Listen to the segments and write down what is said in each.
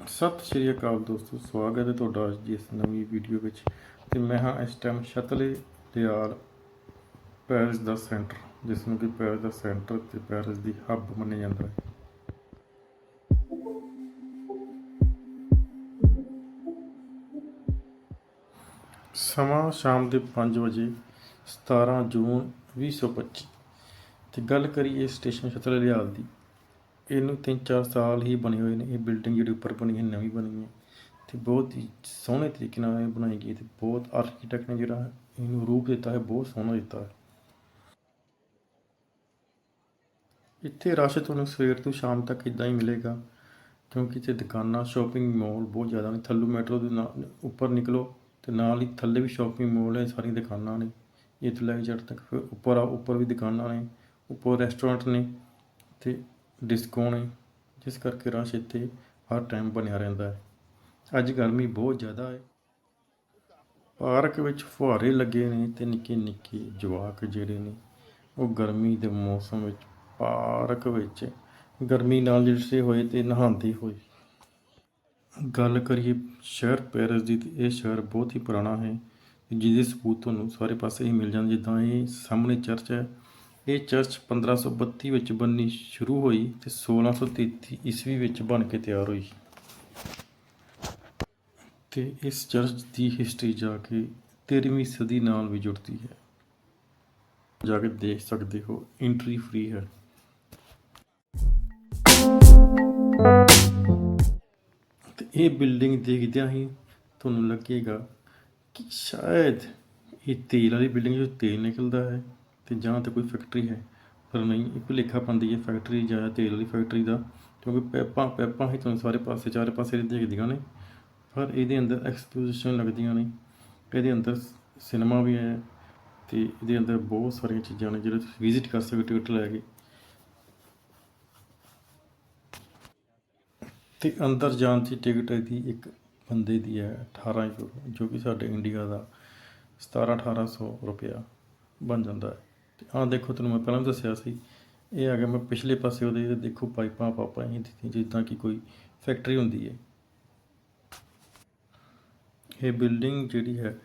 ਸਤਿ ਸ਼੍ਰੀ ਅਕਾਲ ਦੋਸਤੋ, ਸਵਾਗਤ ਹੈ ਤੁਹਾਡਾ ਅੱਜ ਦੀ ਇਸ ਨਵੀਂ ਵੀਡੀਓ ਵਿੱਚ। ਤੇ ਮੈਂ ਹਾਂ ਇਸ ਟਾਈਮ ਸ਼ਤਲੇ ਦਿਆਲ ਪੈਰਿਸ ਦਾ ਸੈਂਟਰ, ਜਿਸ ਨੂੰ ਕਿ ਪੈਰਿਸ ਦਾ ਸੈਂਟਰ ਤੇ ਪੈਰਿਸ ਦੀ ਹੱਬ ਮੰਨਿਆ ਜਾਂਦਾ ਹੈ। ਸਮਾਂ ਸ਼ਾਮ ਦੇ 5 ਵਜੇ 17 ਜੂਨ 2025 ਤੇ ਗੱਲ ਕਰੀਏ ਸਟੇਸ਼ਨ ਸ਼ਤਲੇ ਦਿਆਲ ਦੀ। ਇਹਨੂੰ ਤਿੰਨ ਚਾਰ ਸਾਲ ਹੀ ਬਣੇ ਹੋਏ ਨੇ, ਇਹ ਬਿਲਡਿੰਗ ਜਿਹੜੀ ਉੱਪਰ ਬਣੀ ਹੈ, ਨਵੀਂ ਬਣੀ ਹੈ। ਤੇ ਬਹੁਤ ਹੀ ਸੋਹਣੇ ਤਰੀਕੇ ਨਾਲ ਇਹ ਬਣਾਈ ਗਈ ਤੇ ਬਹੁਤ ਆਰਕੀਟੈਕਟ ਨੇ ਜਿਹੜਾ ਇਹਨੂੰ ਰੂਪ ਦਿੱਤਾ ਹੈ, ਬਹੁਤ ਸੋਹਣਾ ਦਿੱਤਾ ਹੈ। ਇੱਥੇ ਰਸ਼ ਤੁਹਾਨੂੰ ਸਵੇਰ ਤੋਂ ਸ਼ਾਮ ਤੱਕ ਇਦਾਂ ਹੀ ਮਿਲੇਗਾ, ਕਿਉਂਕਿ ਇੱਥੇ ਦੁਕਾਨਾਂ ਸ਼ਾਪਿੰਗ ਮਾਲ ਬਹੁਤ ਜ਼ਿਆਦਾ ਨੇ। ਥੱਲੂ ਮੈਟਰੋ ਦੇ ਨਾਲ ਉੱਪਰ ਨਿਕਲੋ ਤੇ ਨਾਲ ਹੀ ਥੱਲੇ ਵੀ ਸ਼ਾਪਿੰਗ ਮਾਲ ਹੈ, ਸਾਰੀਆਂ ਦੁਕਾਨਾਂ ਨੇ। ਇਹ ਤੋਂ ਲੈ ਕੇ ਜੜ ਤੱਕ ਫਿਰ ਉੱਪਰ ਆ, ਉੱਪਰ ਵੀ ਦੁਕਾਨਾਂ ਨੇ, ਉੱਪਰ ਰੈਸਟੋਰੈਂਟ ਨੇ ਤੇ ਡਿਸਕੋ ਨੇ ਜਿਸ ਕਰਕੇ ਰਸ਼ ਇੱਥੇ ਹਰ ਟਾਈਮ ਬਣਿਆ ਰਹਿੰਦਾ ਹੈ। ਅੱਜ ਗਰਮੀ ਬਹੁਤ ਜ਼ਿਆਦਾ ਹੈ। ਪਾਰਕ ਵਿੱਚ ਫੁਹਾਰੇ ਲੱਗੇ ਨੇ ਤੇ ਨਿੱਕੇ ਨਿੱਕੇ ਜਵਾਕ ਜਿਹੜੇ ਨੇ, ਉਹ ਗਰਮੀ ਦੇ ਮੌਸਮ ਵਿੱਚ ਪਾਰਕ ਵਿੱਚ ਗਰਮੀ ਨਾਲ ਜਿਸੇ ਹੋਏ ਤੇ ਨਹਾਉਂਦੇ ਹੋਏ। ਗੱਲ ਕਰੀਏ ਸ਼ਹਿਰ ਪੈਰਿਸ ਦੀ, ਤੇ ਇਹ ਸ਼ਹਿਰ ਬਹੁਤ ਹੀ ਪੁਰਾਣਾ ਹੈ। ਜਿਹਦੇ ਸਬੂਤ ਤੁਹਾਨੂੰ ਸਾਰੇ ਪਾਸੇ ਹੀ ਮਿਲ ਜਾਂਦੇ ਜਿੱਦਾਂ ਇਹ ਸਾਹਮਣੇ ਚਰਚ ਹੈ। ਇਹ ਚਰਚ 1532 ਵਿੱਚ ਬਣਨੀ ਸ਼ੁਰੂ ਹੋਈ ਤੇ 1633 ਈਸਵੀ ਵਿੱਚ ਬਣ ਕੇ ਤਿਆਰ ਹੋਈ। ਤੇ ਇਸ ਚਰਚ ਦੀ ਹਿਸਟਰੀ ਜਾ ਕੇ 13ਵੀਂ ਸਦੀ ਨਾਲ ਵੀ ਜੁੜਦੀ ਹੈ। ਜਾ ਕੇ ਦੇਖ ਸਕਦੇ ਹੋ ਐਂਟਰੀ ਫ੍ਰੀ ਹੈ। ਤੇ ਇਹ ਬਿਲਡਿੰਗ ਦੇਖਦਿਆਂ ਹੀ ਤੁਹਾਨੂੰ ਲੱਗੇਗਾ ਕਿ ਸ਼ਾਇਦ ਇਹ ਤੇਲ ਵਾਲੀ ਬਿਲਡਿੰਗ ਜੋ ਤੇਲ ਨਿਕਲਦਾ ਹੈ। ਤੇ ਜਾਂ ਤਾਂ ਕੋਈ ਫੈਕਟਰੀ ਹੈ, ਪਰ ਨਹੀਂ, ਇੱਕ ਭੁਲੇਖਾ ਪਾਉਂਦੀ ਹੈ ਫੈਕਟਰੀ ਜਾਂ ਤੇਲ ਵਾਲੀ ਫੈਕਟਰੀ ਦਾ, ਕਿਉਂਕਿ ਪੈਪਾਂ ਪੈਪਾਂ ਹੀ ਤੁਹਾਨੂੰ ਸਾਰੇ ਪਾਸੇ, ਚਾਰੇ ਪਾਸੇ ਦੇਖਦੀਆਂ ਨੇ, ਪਰ ਇਹਦੇ ਅੰਦਰ ਐਕਸਪੋਜੀਸ਼ਨ ਲੱਗਦੀਆਂ ਨੇ, ਇਹਦੇ ਅੰਦਰ ਸਿਨੇਮਾ ਵੀ ਹੈ ਤੇ ਇਹਦੇ ਅੰਦਰ ਬਹੁਤ ਸਾਰੀਆਂ ਚੀਜ਼ਾਂ ਨੇ ਜਿਹੜੇ ਤੁਸੀਂ ਵਿਜ਼ਿਟ ਕਰ ਸਕਦੇ ਹੋ ਟਿਕਟ ਲੈ ਕੇ। ਤੇ ਅੰਦਰ ਜਾਣ ਦੀ ਟਿਕਟ ਦੀ ਇੱਕ ਬੰਦੇ ਦੀ ਹੈ 18 ਯੂਰੋ ਜੋ ਕਿ ਸਾਡੇ ਇੰਡੀਆ ਦਾ 17 1800 ਰੁਪਇਆ ਬਣ ਜਾਂਦਾ ਹੈ। ਤੇ ਆਹ ਦੇਖੋ ਤੁਹਾਨੂੰ ਮੈਂ ਪਹਿਲਾਂ ਵੀ ਦੱਸਿਆ ਸੀ, ਇਹ ਆ ਗਿਆ ਮੈਂ ਪਿਛਲੇ ਪਾਸੇ ਉਹਦੇ ਦੇਖੋ ਪਾਈਪਾਂ, ਪਾਪਾਂ ਹੀ ਦਿੱਤੀਆਂ ਜਿੱਦਾਂ ਕਿ ਕੋਈ ਫੈਕਟਰੀ ਹੁੰਦੀ ਹੈ। ਇਹ ਬਿਲਡਿੰਗ ਜਿਹੜੀ ਹੈ,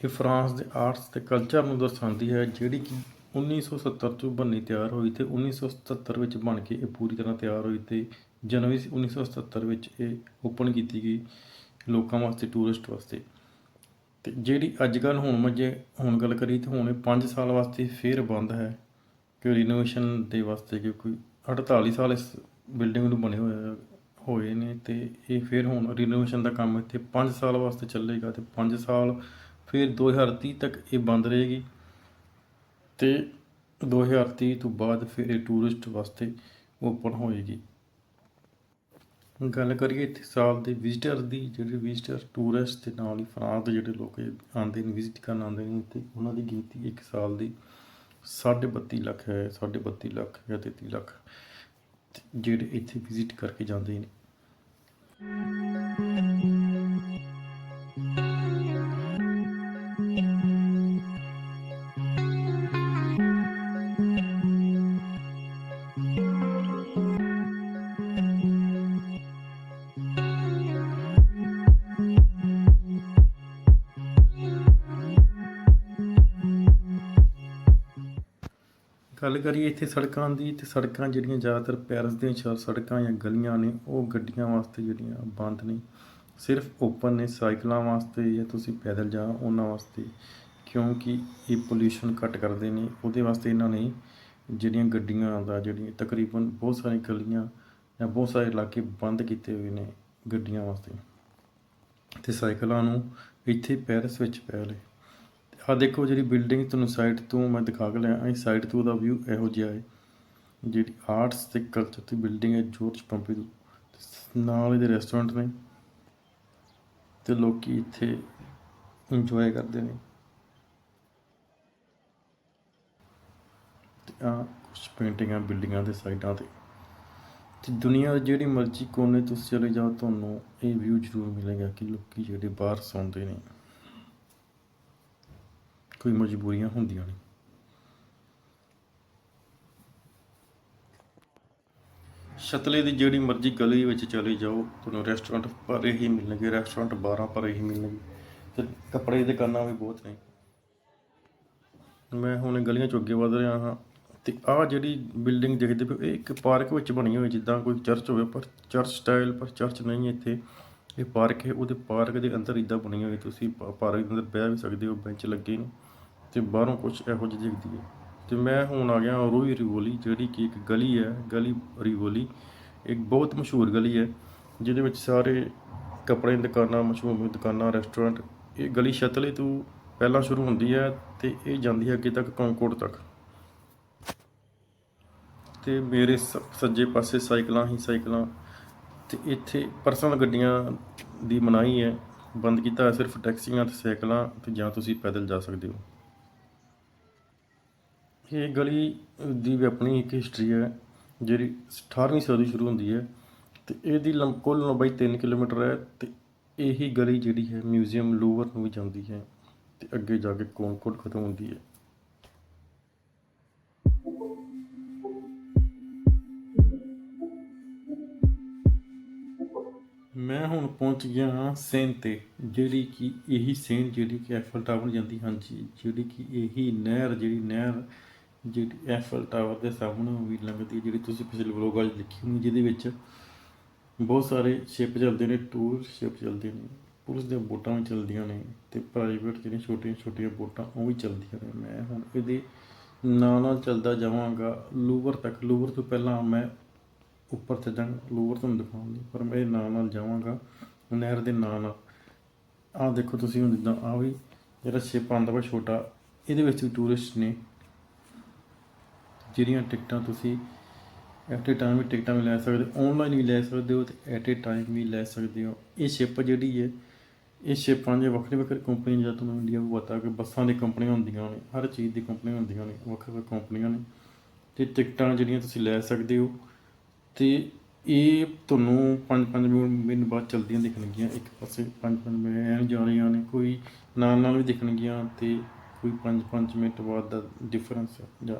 ਇਹ ਫਰਾਂਸ ਦੇ ਆਰਟਸ ਤੇ ਕਲਚਰ ਨੂੰ ਦਰਸਾਉਂਦੀ ਹੈ, ਜਿਹੜੀ ਕਿ 1970 ਤੋਂ ਬਣਨੀ ਤਿਆਰ ਹੋਈ ਤੇ 1977 ਵਿੱਚ ਬਣ ਕੇ ਇਹ ਪੂਰੀ ਤਰ੍ਹਾਂ ਤਿਆਰ ਹੋਈ ਤੇ ਜਨਵਰੀ 1977 ਵਿੱਚ ਇਹ ਓਪਨ ਕੀਤੀ ਗਈ ਲੋਕਾਂ ਵਾਸਤੇ ਟੂਰਿਸਟ ਵਾਸਤੇ। ਤੇ ਜਿਹੜੀ ਅੱਜ ਕੱਲ੍ਹ ਹੁਣ ਮੈਂ ਜੇ ਹੁਣ ਗੱਲ ਕਰੀ ਤਾਂ ਹੁਣ ਇਹ 5 ਸਾਲ ਵਾਸਤੇ ਫੇਰ ਬੰਦ ਹੈ ਕਿ ਰੀਨੋਵੇਸ਼ਨ ਦੇ ਵਾਸਤੇ ਕਿ ਕੋਈ 48 ਸਾਲ ਇਸ ਬਿਲਡਿੰਗ ਨੂੰ ਬਣੇ ਹੋਏ ਹੋਏ ਨੇ ਤੇ ਇਹ ਫਿਰ ਹੁਣ ਰਿਨੋਵੇਸ਼ਨ ਦਾ ਕੰਮ ਇੱਥੇ 5 ਸਾਲ ਵਾਸਤੇ ਚੱਲੇਗਾ ਤੇ 5 ਸਾਲ ਫਿਰ 2030 ਤੱਕ ਇਹ ਬੰਦ ਰਹੇਗੀ ਤੇ 2030 ਤੋਂ ਬਾਅਦ ਫਿਰ ਇਹ ਟੂਰਿਸਟ ਵਾਸਤੇ ਓਪਨ ਹੋਏਗੀ। ਗੱਲ ਕਰੀਏ ਇੱਥੇ ਸਾਲ ਦੇ ਵਿਜ਼ਿਟਰ ਦੀ, ਜਿਹੜੇ ਵਿਜ਼ਿਟਰ ਟੂਰਿਸਟ ਤੇ ਨਾਲ ਹੀ ਫਰਾਂਸ ਦੇ ਜਿਹੜੇ ਲੋਕ ਆਉਂਦੇ ਨੇ ਵਿਜ਼ਿਟ ਕਰਨ ਆਉਂਦੇ ਨੇ ਤੇ ਉਹਨਾਂ ਦੀ ਗਿਣਤੀ ਇੱਕ ਸਾਲ ਦੀ 32.5 ਲੱਖ ਹੈ 32.5 ਲੱਖ ਜਾਂ 33 ਲੱਖ ਜਿਹੜੇ ਇੱਥੇ ਵਿਜ਼ਿਟ ਕਰਕੇ ਜਾਂਦੇ ਨੇ। ਗੱਲ ਕਰੀਏ ਇੱਥੇ ਸੜਕਾਂ ਦੀ ਤੇ ਸੜਕਾਂ ਜਿਹੜੀਆਂ ਜ਼ਿਆਦਾਤਰ ਪੈਰਿਸ ਦੀਆਂ ਸ਼- ਸੜਕਾਂ ਜਾਂ ਗਲੀਆਂ ਨੇ, ਉਹ ਗੱਡੀਆਂ ਵਾਸਤੇ ਜਿਹੜੀਆਂ ਬੰਦ ਨੇ। ਸਿਰਫ ਓਪਨ ਨੇ ਸਾਈਕਲਾਂ ਵਾਸਤੇ ਜਾਂ ਤੁਸੀਂ ਪੈਦਲ ਜਾ ਉਹਨਾਂ ਵਾਸਤੇ, ਕਿਉਂਕਿ ਇਹ ਪੋਲਿਊਸ਼ਨ ਘੱਟ ਕਰਦੇ ਨੇ। ਉਹਦੇ ਵਾਸਤੇ ਇਹਨਾਂ ਨੇ ਜਿਹੜੀਆਂ ਗੱਡੀਆਂ ਦਾ ਜਿਹੜੀਆਂ ਤਕਰੀਬਨ ਬਹੁਤ ਸਾਰੀਆਂ ਗਲੀਆਂ ਜਾਂ ਬਹੁਤ ਸਾਰੇ ਇਲਾਕੇ ਬੰਦ ਕੀਤੇ ਹੋਏ ਨੇ ਗੱਡੀਆਂ ਵਾਸਤੇ। ਤੇ ਸਾਈਕਲਾਂ ਨੂੰ ਇੱਥੇ ਪੈਰਿਸ ਵਿੱਚ ਪੈ ਲਏ। ਆ ਦੇਖੋ ਜਿਹੜੀ ਬਿਲਡਿੰਗ ਤੁਹਾਨੂੰ ਸਾਈਡ ਤੋਂ ਮੈਂ ਦਿਖਾ ਕੇ ਲਿਆ ਇਹ ਸਾਈਡ ਤੋਂ ਦਾ ਵਿਊ ਇਹੋ ਜਿਹਾ ਹੈ। ਜਿਹੜੀ ਆਰਟਸ ਤੇ ਕਲਚਰ ਦੀ ਬਿਲਡਿੰਗ ਹੈ ਜੋਰਜ ਪੰਪੀਡੂ ਤੋਂ ਨਾਲ ਇਹਦੇ ਰੈਸਟੋਰੈਂਟ ਨੇ। ਤੇ ਲੋਕੀ ਇੱਥੇ ਇੰਜੋਏ ਕਰਦੇ ਨੇ। ਤੇ ਆ ਕੁਝ ਪੇਂਟਿੰਗਾਂ ਬਿਲਡਿੰਗਾਂ ਦੇ ਸਾਈਡਾਂ ਤੇ। ਤੇ ਦੁਨੀਆ ਦੇ ਜਿਹੜੀ ਮਰਜ਼ੀ ਕੋਨੇ ਤੁਸੀਂ ਚਲੇ ਜਾਓ, ਤੁਹਾਨੂੰ ਇਹ ਵਿਊ ਜ਼ਰੂਰ ਮਿਲੇਗਾ ਕਿ ਲੋਕੀ ਜਿਹੜੇ ਬਾਹਰ ਸੌਂਦੇ ਨੇ। ਕੋਈ ਮਜਬੂਰੀਆਂ ਹੁੰਦੀਆਂ ਨੇ। ਸ਼ਤਲੇ ਦੀ ਜਿਹੜੀ ਮਰਜ਼ੀ ਗਲੀ ਵਿੱਚ ਚਲੇ ਜਾਓ ਤੁਹਾਨੂੰ ਰੈਸਟੋਰੈਂਟ ਭਰੇ ਹੀ ਮਿਲਣਗੇ ਰੈਸਟੋਰੈਂਟ 12 ਭਰੇ ਹੀ ਮਿਲਣਗੇ। ਤੇ ਕੱਪੜੇ ਦੀ ਦੁਕਾਨਾਂ ਵੀ ਬਹੁਤ ਨੇ। ਮੈਂ ਹੁਣ ਗਲੀਆਂ ਚੋਂ ਅੱਗੇ ਵਧ ਰਿਹਾ ਹਾਂ ਤੇ ਆਹ ਜਿਹੜੀ ਬਿਲਡਿੰਗ ਦੇਖਦੇ ਪਏ ਹੋ, ਇਹ ਇੱਕ ਪਾਰਕ ਵਿੱਚ ਬਣੀ ਹੋਈ ਜਿੱਦਾਂ ਕੋਈ ਚਰਚ ਹੋਵੇ ਪਰ ਚਰਚ ਸਟਾਈਲ ਪਰ ਚਰਚ ਨਹੀਂ ਹੈ ਇੱਥੇ। ਇਹ ਪਾਰਕ ਹੈ ਉਹਦੇ ਪਾਰਕ ਦੇ ਅੰਦਰ ਇਦਾਂ ਬਣੀ ਹੋਈ ਤੁਸੀਂ ਪਾਰਕ ਦੇ ਅੰਦਰ ਬਹਿ ਵੀ ਸਕਦੇ ਹੋ ਬੈਂਚ ਲੱਗੇ ਨੇ। ਤੇ ਬਾਹਰੋਂ ਕੁਝ ਇਹੋ ਜਿਹੀ ਦਿਖਦੀ ਹੈ। ਤੇ ਮੈਂ ਹੁਣ ਆ ਗਿਆ ਰੋਹੀ ਰਿਵੋਲੀ, ਜਿਹੜੀ ਕਿ ਇੱਕ ਗਲੀ ਹੈ, ਗਲੀ ਰਿਵੋਲੀ, ਇੱਕ ਬਹੁਤ ਮਸ਼ਹੂਰ ਗਲੀ ਹੈ, ਜਿਹਦੇ ਵਿੱਚ ਸਾਰੇ ਕੱਪੜੇ ਦੁਕਾਨਾਂ, ਮਸ਼ਹੂਰ ਦੁਕਾਨਾਂ ਰੈਸਟੋਰੈਂਟ ਇਹ ਗਲੀ ਛਤਲੇ ਤੋਂ ਪਹਿਲਾਂ ਸ਼ੁਰੂ ਹੁੰਦੀ ਹੈ ਤੇ ਇਹ ਜਾਂਦੀ ਹੈ ਅੱਗੇ ਤੱਕ ਕੌਂਕੋੜ ਤੱਕ। ਤੇ ਮੇਰੇ ਸ- ਸੱਜੇ ਪਾਸੇ ਸਾਈਕਲਾਂ ਹੀ ਸਾਈਕਲਾਂ, ਤੇ ਇੱਥੇ ਪਰਸਨਲ ਗੱਡੀਆਂ ਦੀ ਮਨਾਹੀ ਹੈ, ਬੰਦ ਕੀਤਾ ਸਿਰਫ ਟੈਕਸੀਆਂ ਤੇ ਸਾਈਕਲਾਂ ਤੇ ਜਾਂ ਤੁਸੀਂ ਪੈਦਲ ਜਾ ਸਕਦੇ ਹੋ। ਇਹ ਗਲੀ ਦੀ ਵੀ ਆਪਣੀ ਇੱਕ ਹਿਸਟਰੀ ਹੈ, ਜਿਹੜੀ 18ਵੀਂ ਸਦੀ ਸ਼ੁਰੂ ਹੁੰਦੀ ਹੈ ਤੇ ਇਹਦੀ ਲੰਬ, ਕੁੱਲ ਲੰਬਾਈ 3 ਕਿਲੋਮੀਟਰ ਹੈ ਤੇ ਇਹੀ ਗਲੀ ਜਿਹੜੀ ਹੈ ਮਿਊਜ਼ੀਅਮ ਲੂਵਰ ਨੂੰ ਵੀ ਜਾਂਦੀ ਹੈ ਤੇ ਅੱਗੇ ਜਾ ਕੇ ਕੌਨਕੋਟ ਖਤਮ ਹੁੰਦੀ ਹੈ। ਮੈਂ ਹੁਣ ਪਹੁੰਚ ਗਿਆ ਹਾਂ ਸੇਨ ਤੇ, ਜਿਹੜੀ ਕਿ ਇਹੀ ਸੇਨ ਜਿਹੜੀ ਕਿ ਐਫਲ ਟਾਵਰ ਜਾਂਦੀ, ਹਾਂਜੀ, ਜਿਹੜੀ ਕਿ ਇਹੀ ਨਹਿਰ, ਜਿਹੜੀ ਨਹਿਰ ਜਿਹੜੀ ਐਫਲ ਟਾਵਰ ਦੇ ਸਾਹਮਣੇ ਵੀ ਲੰਘਦੀ ਹੈ, ਜਿਹੜੀ ਤੁਸੀਂ ਪਿਛਲੇ ਵਲੋਗ ਵਿੱਚ ਲਿਖੀ ਹੋਣੀ ਜਿਹਦੇ ਵਿੱਚ ਬਹੁਤ ਸਾਰੇ ਸ਼ਿਪ ਚੱਲਦੇ ਨੇ ਟੂਰ ਸ਼ਿਪ ਚੱਲਦੇ ਨੇ ਪੁਲਿਸ ਦੀਆਂ ਬੋਟਾਂ ਵੀ ਚੱਲਦੀਆਂ ਨੇ ਤੇ ਪ੍ਰਾਈਵੇਟ ਜਿਹੜੀਆਂ ਛੋਟੀਆਂ ਛੋਟੀਆਂ ਬੋਟਾਂ ਉਹ ਵੀ ਚੱਲਦੀਆਂ ਨੇ। ਮੈਂ ਹੁਣ ਇਹਦੇ ਨਾਲ ਨਾਲ ਚੱਲਦਾ ਜਾਵਾਂਗਾ ਲੂਵਰ ਤੱਕ ਲੂਵਰ ਤੋਂ ਪਹਿਲਾਂ ਮੈਂ ਉੱਪਰ ਚੱਲਾਂਗਾ ਲੂਵਰ ਤੁਹਾਨੂੰ ਦਿਖਾਉਂਗੀ ਪਰ ਮੈਂ ਇਹ ਨਾਲ ਨਾਲ ਜਾਵਾਂਗਾ ਨਹਿਰ ਦੇ ਨਾਲ ਨਾਲ। ਆਹ ਦੇਖੋ ਤੁਸੀਂ ਹੁਣ ਜਿੱਦਾਂ ਆ ਵੀ ਜਿਹੜਾ ਸ਼ਿਪ ਆਉਂਦਾ ਵਾ ਛੋਟਾ ਇਹਦੇ ਵਿੱਚ ਵੀ ਟੂਰਿਸਟ ਨੇ ਜਿਹੜੀਆਂ ਟਿਕਟਾਂ ਤੁਸੀਂ ਐਟ ਏ ਟਾਈਮ ਵੀ ਟਿਕਟਾਂ ਵੀ ਲੈ ਸਕਦੇ ਹੋ ਆਨਲਾਈਨ ਵੀ ਲੈ ਸਕਦੇ ਹੋ ਤੇ ਐਟ ਏ ਟਾਈਮ ਵੀ ਲੈ ਸਕਦੇ ਹੋ। ਇਹ ਸ਼ਿਪ ਜਿਹੜੀ ਹੈ, ਇਹ ਸ਼ਿਪਾਂ ਦੇ ਵੱਖਰੇ ਵੱਖਰੇ ਕੰਪਨੀਆਂ ਜਾਂ ਤੁਹਾਨੂੰ ਇੰਡੀਆ ਨੂੰ ਪਤਾ ਕਿ ਬੱਸਾਂ ਦੀ ਕੰਪਨੀਆਂ ਹੁੰਦੀਆਂ ਨੇ, ਹਰ ਚੀਜ਼ ਦੀ ਕੰਪਨੀਆਂ ਹੁੰਦੀਆਂ ਨੇ, ਵੱਖਰੇ ਵੱਖਰੇ ਕੰਪਨੀਆਂ ਨੇ। ਤੇ ਟਿਕਟਾਂ ਜਿਹੜੀਆਂ ਤੁਸੀਂ ਲੈ ਸਕਦੇ ਹੋ ਤੇ ਇਹ ਤੁਹਾਨੂੰ 5-5 ਮਿੰਟ ਬਾਅਦ ਚਲਦੀਆਂ ਦਿਖਣਗੀਆਂ ਇੱਕ ਪਾਸੇ 5-5 ਮਿੰਟ ਐਂ ਜਾ ਰਹੀਆਂ ਨੇ, ਕੋਈ ਨਾਲ ਨਾਲ ਵੀ ਦਿਖਣਗੀਆਂ ਤੇ ਕੋਈ 5-5 ਮਿੰਟ ਬਾਅਦ ਦਾ ਡਿਫਰੈਂਸ ਜਾਂ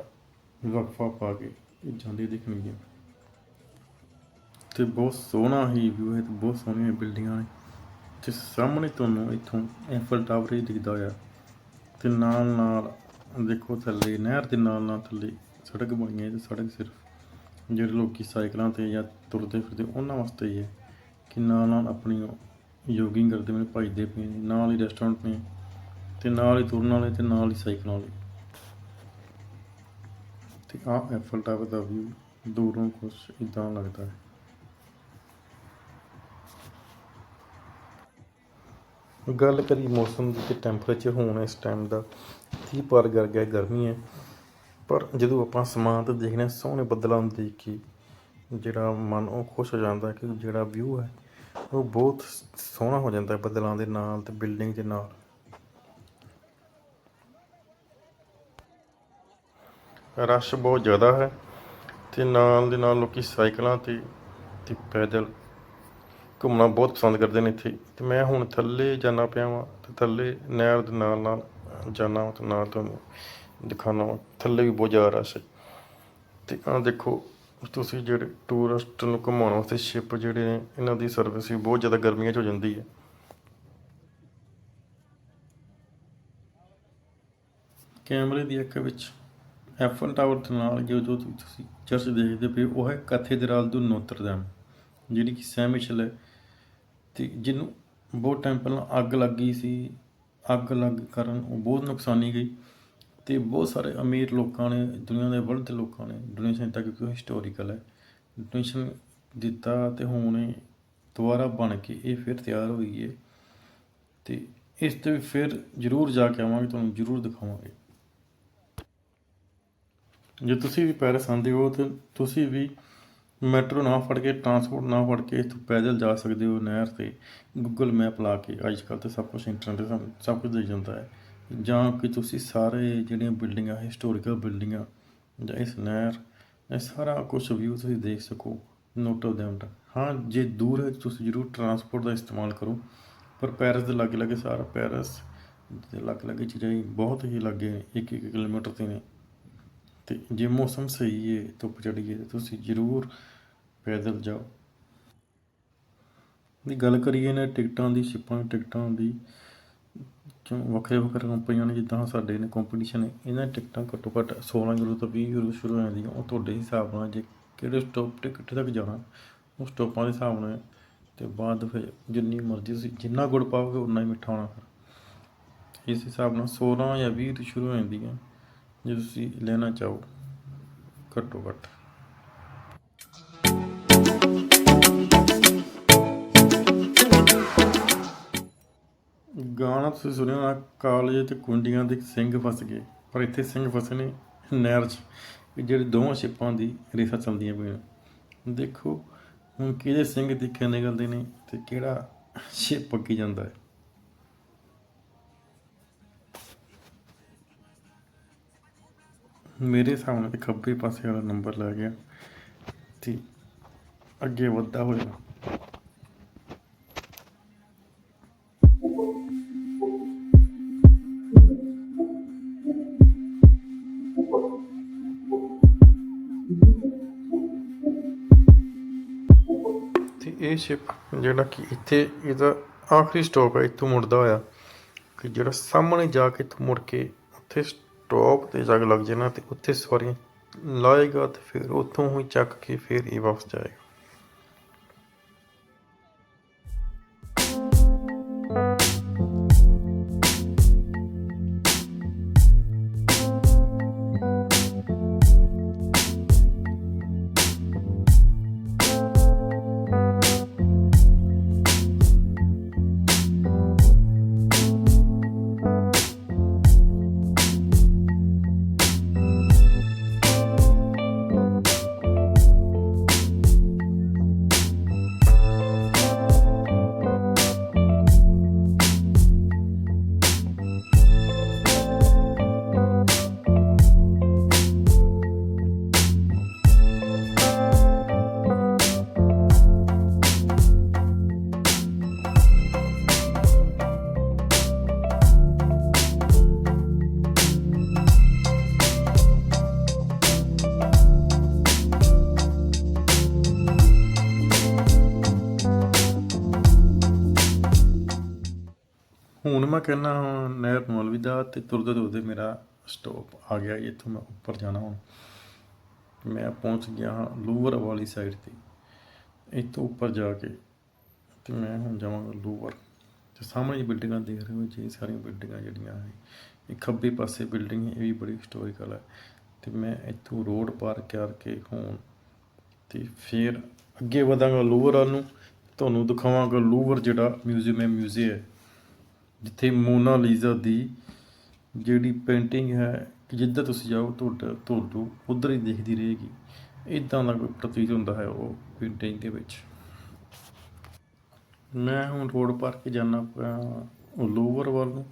ਵਕਫਾ ਪਾ ਕੇ ਇਹ ਜਾਂਦੇ ਦਿਖਣਗੀਆਂ ਤੇ ਬਹੁਤ ਸੋਹਣਾ ਹੀ ਵਿਊ ਹੈ ਤੇ ਬਹੁਤ ਸੋਹਣੀਆਂ ਬਿਲਡਿੰਗਾਂ ਨੇ। ਤੇ ਸਾਹਮਣੇ ਤੁਹਾਨੂੰ ਇੱਥੋਂ ਐਫਲ ਟਾਵਰ ਹੀ ਦਿਖਦਾ ਹੋਇਆ ਤੇ ਨਾਲ ਨਾਲ ਦੇਖੋ ਥੱਲੇ, ਨਹਿਰ ਦੇ ਨਾਲ ਨਾਲ ਥੱਲੇ ਸੜਕ ਬਣੀ ਹੈ ਤੇ ਸੜਕ ਸਿਰਫ ਜਿਹੜੇ ਲੋਕੀ ਸਾਈਕਲਾਂ ਤੇ ਜਾਂ ਤੁਰਦੇ ਫਿਰਦੇ ਉਹਨਾਂ ਵਾਸਤੇ ਹੀ ਹੈ ਕਿ ਨਾਲ ਨਾਲ ਆਪਣੀ ਯੋਗਿੰਗ ਕਰਦੇ ਨੇ, ਭਜਦੇ ਪਏ ਨੇ, ਨਾਲ ਹੀ ਰੈਸਟੋਰੈਂਟ ਨੇ ਤੇ ਨਾਲ ਹੀ ਤੁਰਨ ਵਾਲੇ ਤੇ ਨਾਲ ਹੀ ਸਾਈਕਲਾਂ ਵਾਲੇ। ਤੇ ਆਹ ਐਫਲ ਟਾਵਰ ਦਾ ਵਿਊ ਦੂਰੋਂ ਕੁਝ ਇਦਾਂ ਲੱਗਦਾ ਹੈ। ਗੱਲ ਕਰੀ ਮੌਸਮ ਦੀ ਤੇ ਟੈਂਪਰੇਚਰ ਹੁਣ ਇਸ ਟਾਈਮ ਦਾ 30 ਪਾਰ ਕਰ ਗਿਆ, ਗਰਮੀ ਹੈ। ਪਰ ਜਦੋਂ ਆਪਾਂ ਸਮਾਨ ਤੇ ਦੇਖਦੇ ਹਾਂ, ਸੋਹਣੇ ਬੱਦਲਾਂ ਨੂੰ ਦੇਖ ਕੇ ਜਿਹੜਾ ਮਨ ਉਹ ਖੁਸ਼ ਹੋ ਜਾਂਦਾ ਕਿ ਜਿਹੜਾ ਵਿਊ ਹੈ, ਉਹ ਬਹੁਤ ਸੋਹਣਾ ਹੋ ਜਾਂਦਾ ਬੱਦਲਾਂ ਦੇ ਨਾਲ ਤੇ ਬਿਲਡਿੰਗ ਦੇ ਨਾਲ। ਰਸ਼ ਬਹੁਤ ਜ਼ਿਆਦਾ ਹੈ ਤੇ ਨਾਲ ਦੇ ਨਾਲ ਲੋਕੀ ਸਾਈਕਲਾਂ ਤੇ ਤੇ ਪੈਦਲ ਘੁੰਮਣਾ ਬਹੁਤ ਪਸੰਦ ਕਰਦੇ ਨੇ ਇੱਥੇ। ਤੇ ਮੈਂ ਹੁਣ ਥੱਲੇ ਜਾਣਾ ਪਿਆ ਵਾਂ, ਤੇ ਥੱਲੇ ਨਹਿਰ ਦੇ ਨਾਲ ਨਾਲ ਜਾਣਾ ਵਾਂ ਤੇ ਨਾਲ ਤੁਹਾਨੂੰ ਦਿਖਾਉਣਾ ਵਾਂ। ਥੱਲੇ ਵੀ ਬਹੁਤ ਜ਼ਿਆਦਾ ਰਸ਼ ਹੈ। ਤੇ ਆਹ ਦੇਖੋ, ਤੁਸੀਂ ਜਿਹੜੇ ਟੂਰਿਸਟ ਨੂੰ ਘੁਮਾਉਣ ਵਾਸਤੇ ਸ਼ਿਪ ਜਿਹੜੇ ਨੇ, ਇਹਨਾਂ ਦੀ ਸਰਵਿਸ ਵੀ ਬਹੁਤ ਜ਼ਿਆਦਾ ਗਰਮੀਆਂ 'ਚ ਹੋ ਜਾਂਦੀ ਹੈ। ਕੈਮਰੇ ਦੀ ਅੱਖ ਵਿੱਚ ਐਫਲ ਟਾਵਰ ਦੇ ਨਾਲ ਜੋ ਜੋ ਤੁਸੀਂ ਚਰਚ ਦੇਖਦੇ ਪਏ ਉਹ ਹੈ ਕੈਥੇਡ੍ਰਲ du ਨੋਤਰ ਡੈਮ ਜਿਹੜੀ ਕਿ ਸੈਂ ਮਿਸ਼ਲ ਹੈ ਤੇ ਜਿਹਨੂੰ ਬਹੁਤ ਟਾਈਮ ਪਹਿਲਾਂ ਅੱਗ ਲੱਗ ਗਈ ਸੀ। ਅੱਗ ਲੱਗ ਕਾਰਨ ਉਹ ਬਹੁਤ ਨੁਕਸਾਨੀ ਗਈ ਤੇ ਬਹੁਤ ਸਾਰੇ ਅਮੀਰ ਲੋਕਾਂ ਨੇ, ਦੁਨੀਆ ਦੇ ਵਰਲਡ ਦੇ ਲੋਕਾਂ ਨੇ ਡੋਨੇਸ਼ਨ ਦਿੱਤਾ ਕਿਉਂਕਿ ਉਹ ਹਿਸਟੋਰੀਕਲ ਹੈ। ਡੋਨੇਸ਼ਨ ਦਿੱਤਾ ਤੇ ਹੁਣ ਇਹ ਦੁਬਾਰਾ ਬਣ ਕੇ ਇਹ ਫਿਰ ਤਿਆਰ ਹੋਈ ਹੈ ਤੇ ਇਸ ਤੇ ਫਿਰ ਜ਼ਰੂਰ ਜਾ ਕੇ ਆਵਾਂਗੇ, ਤੁਹਾਨੂੰ ਜ਼ਰੂਰ ਦਿਖਾਵਾਂਗੇ। ਜੇ ਤੁਸੀਂ ਵੀ ਪੈਰਿਸ ਆਉਂਦੇ ਹੋ ਤਾਂ ਤੁਸੀਂ ਵੀ ਮੈਟਰੋ ਨਾ ਫੜ ਕੇ, ਟਰਾਂਸਪੋਰਟ ਨਾ ਫੜ ਕੇ ਇੱਥੋਂ ਪੈਦਲ ਜਾ ਸਕਦੇ ਹੋ ਨਹਿਰ ਤੇ ਗੂਗਲ ਮੈਪ ਲਾ ਕੇ। ਅੱਜ ਕੱਲ੍ਹ ਤੇ ਸਭ ਕੁਝ ਇੰਟਰਨੈਟ ਤੇ ਸਭ- ਸਭ ਕੁਝ ਦੇ ਜਾਂਦਾ ਹੈ। ਜਾਂ ਕਿ ਤੁਸੀਂ ਸਾਰੇ ਜਿਹੜੀਆਂ ਬਿਲਡਿੰਗਾਂ ਹਿਸਟੋਰੀਕਲ ਬਿਲਡਿੰਗਾਂ ਜਾਂ ਇਸ ਨਹਿਰ, ਇਹ ਸਾਰਾ ਕੁਝ ਵਿਊ ਤੁਸੀਂ ਦੇਖ ਸਕੋ ਨੋਟਰ ਡੈਮ ਹਾਂ, ਜੇ ਦੂਰ ਹੈ, ਤੁਸੀਂ ਜ਼ਰੂਰ ਟਰਾਂਸਪੋਰਟ ਦਾ ਇਸਤੇਮਾਲ ਕਰੋ। ਪਰ ਪੈਰਿਸ ਦੇ ਲਾਗੇ ਲਾਗੇ ਸਾਰਾ ਪੈਰਿਸ ਦੇ ਲਾਗੇ ਲਾਗੇ ਚੀਜ਼ਾਂ ਬਹੁਤ ਹੀ ਲਾਗੇ ਨੇ ਇੱਕ ਇੱਕ ਕਿਲੋਮੀਟਰ ਤੇ ਨੇ। ਤੇ ਜੇ ਮੌਸਮ ਸਹੀ ਹੈ ਧੁੱਪ ਚੜੀ ਹੈ ਤਾਂ ਤੁਸੀਂ ਜ਼ਰੂਰ ਪੈਦਲ ਜਾਓ। ਦੀ ਗੱਲ ਕਰੀਏ ਨਾ ਟਿਕਟਾਂ ਦੀ, ਸ਼ਿਪਾਂ ਟਿਕਟਾਂ ਦੀ, ਕਿਉਂ ਵੱਖਰੇ ਵੱਖਰੇ ਕੰਪਨੀਆਂ ਨੇ, ਜਿੱਦਾਂ ਸਾਡੇ ਨੇ ਕੰਪੀਟੀਸ਼ਨ ਹੈ ਇਹਨਾਂ ਟਿਕਟਾਂ ਘੱਟੋ ਘੱਟ 16 ਯੂਰੋ ਤੋਂ 20 ਯੂਰੋ ਸ਼ੁਰੂ ਹੋ ਜਾਂਦੀਆਂ, ਉਹ ਤੁਹਾਡੇ ਹਿਸਾਬ ਨਾਲ ਜੇ ਕਿਹੜੇ ਸਟਾਪ ਤੇ ਕਿੱਥੇ ਤੱਕ ਜਾਣਾ, ਉਹ ਸਟਾਪਾਂ ਦੇ ਹਿਸਾਬ ਨਾਲ, ਤੇ ਬਾਅਦ ਫਿਰ ਜਿੰਨੀ ਮਰਜ਼ੀ ਤੁਸੀਂ ਜਿੰਨਾ ਗੁੜ ਪਾਓਗੇ ਉਨਾ ਹੀ ਮਿੱਠਾ ਹੋਣਾ ਫਿਰ। ਇਸ ਹਿਸਾਬ ਨਾਲ 16 ਜਾਂ 20 ਤੋਂ ਸ਼ੁਰੂ ਹੋ ਜਾਂਦੀਆਂ। ਜੇ ਤੁਸੀਂ ਲੈਣਾ ਚਾਹੋ, ਘੱਟੋ ਘੱਟ। ਗਾਣਾ ਤੁਸੀਂ ਸੁਣਿਆ ਹੋਣਾ, ਕਾਲਜ ਤੇ ਕੁੰਡੀਆਂ ਦੇ ਸਿੰਘ ਫਸ ਗਏ। ਪਰ ਇੱਥੇ ਸਿੰਘ ਫਸੇ ਨੇ ਨਹਿਰ 'ਚ ਜਿਹੜੇ ਦੋਵਾਂ ਸ਼ਿਪਾਂ ਦੀ ਰੇਸਾਂ ਚੱਲਦੀਆਂ ਪਈਆਂ ਦੇਖੋ, ਹੁਣ ਕਿਹਦੇ ਸਿੰਘ ਦੇਖੇ ਨਿਕਲਦੇ ਨੇ ਤੇ ਕਿਹੜਾ ਸ਼ਿਪ ਅੱਗੇ ਜਾਂਦਾ ਹੈ। ਮੇਰੇ ਹਿਸਾਬ ਨਾਲ ਖੱਬੇ ਪਾਸੇ ਵਾਲਾ ਨੰਬਰ ਲੈ ਗਿਆ ਤੇ ਅੱਗੇ ਵੱਧਦਾ ਹੋਇਆ ਤੇ ਇਹ ਸ਼ਿਪ ਜਿਹੜਾ ਕਿ ਇੱਥੇ ਇਹਦਾ ਆਖਰੀ ਸਟਾਪ ਹੈ, ਇੱਥੋਂ ਮੁੜਦਾ ਹੋਇਆ ਕਿ ਜਿਹੜਾ ਸਾਹਮਣੇ ਜਾ ਕੇ ਇੱਥੋਂ ਮੁੜ ਕੇ ਉੱਥੇ ਸਟਾਪ ਤੇ ਜਾ ਲੱਗ ਜਾਣਾ ਤੇ ਉੱਥੇ ਸਵਾਰੀਆਂ ਲਾਏਗਾ ਤੇ ਫਿਰ ਉੱਥੋਂ ਹੀ ਚੱਕ ਕੇ ਫਿਰ ਇਹ ਵਾਪਸ ਜਾਏਗਾ। ਮੈਂ ਕਹਿੰਦਾ ਹਾਂ, ਨਹਿਰ ਨੂੰ ਅਲਵਿਦਾ ਤੇ ਤੁਰਦੇ ਤੁਰਦੇ ਮੇਰਾ ਸਟਾਪ ਆ ਗਿਆ ਇੱਥੋਂ ਮੈਂ ਉੱਪਰ ਜਾਣਾ ਹੁਣ। ਮੈਂ ਪਹੁੰਚ ਗਿਆ ਹਾਂ ਲੂਵਰ ਵਾਲੀ ਸਾਈਡ ਤੇ, ਇੱਥੋਂ ਉੱਪਰ ਜਾ ਕੇ ਤੇ ਮੈਂ ਹੁਣ ਜਾਵਾਂਗਾ ਲੂਵਰ। ਤੇ ਸਾਹਮਣੇ ਬਿਲਡਿੰਗਾਂ ਦੇਖ ਰਹੇ ਹੋ ਜੀ, ਇਹ ਸਾਰੀਆਂ ਬਿਲਡਿੰਗਾਂ ਜਿਹੜੀਆਂ ਹੈ ਇਹ ਖੱਬੇ ਪਾਸੇ ਬਿਲਡਿੰਗ ਹੈ, ਇਹ ਵੀ ਬੜੀ ਹਿਸਟੋਰੀਕਲ ਹੈ ਤੇ ਮੈਂ ਇੱਥੋਂ ਰੋਡ ਪਾਰ ਕਰਕੇ ਹੁਣ ਤੇ ਫਿਰ ਅੱਗੇ ਵਧਾਂਗਾ ਲੂਵਰ ਵੱਲ ਨੂੰ, ਤੁਹਾਨੂੰ ਦਿਖਾਵਾਂਗਾ ਲੂਵਰ ਜਿਹੜਾ ਮਿਊਜ਼ੀਅਮ ਹੈ ਮਿਊਜ਼ੀਅਮ ਹੈ ਜਿੱਥੇ ਮੋਨਾਲੀਜ਼ਾ ਦੀ ਜਿਹੜੀ ਪੇਂਟਿੰਗ ਹੈ, ਕਿ ਜਿੱਦਾਂ ਤੁਸੀਂ ਜਾਓ, ਤੁਹਾਡਾ ਤੁਹਾਨੂੰ ਉਧਰ ਹੀ ਦਿਖਦੀ ਰਹੇਗੀ। ਇਦਾਂ ਦਾ ਕੋਈ ਪ੍ਰਤੀਤ ਹੁੰਦਾ ਹੈ ਉਹ ਪੇਂਟਿੰਗ ਦੇ ਵਿੱਚ। ਮੈਂ ਹੁਣ ਰੋਡ ਪਾਰ ਕੇ ਜਾਣਾ ਪਿਆ ਲੋਵਰ ਵੱਲ ਨੂੰ,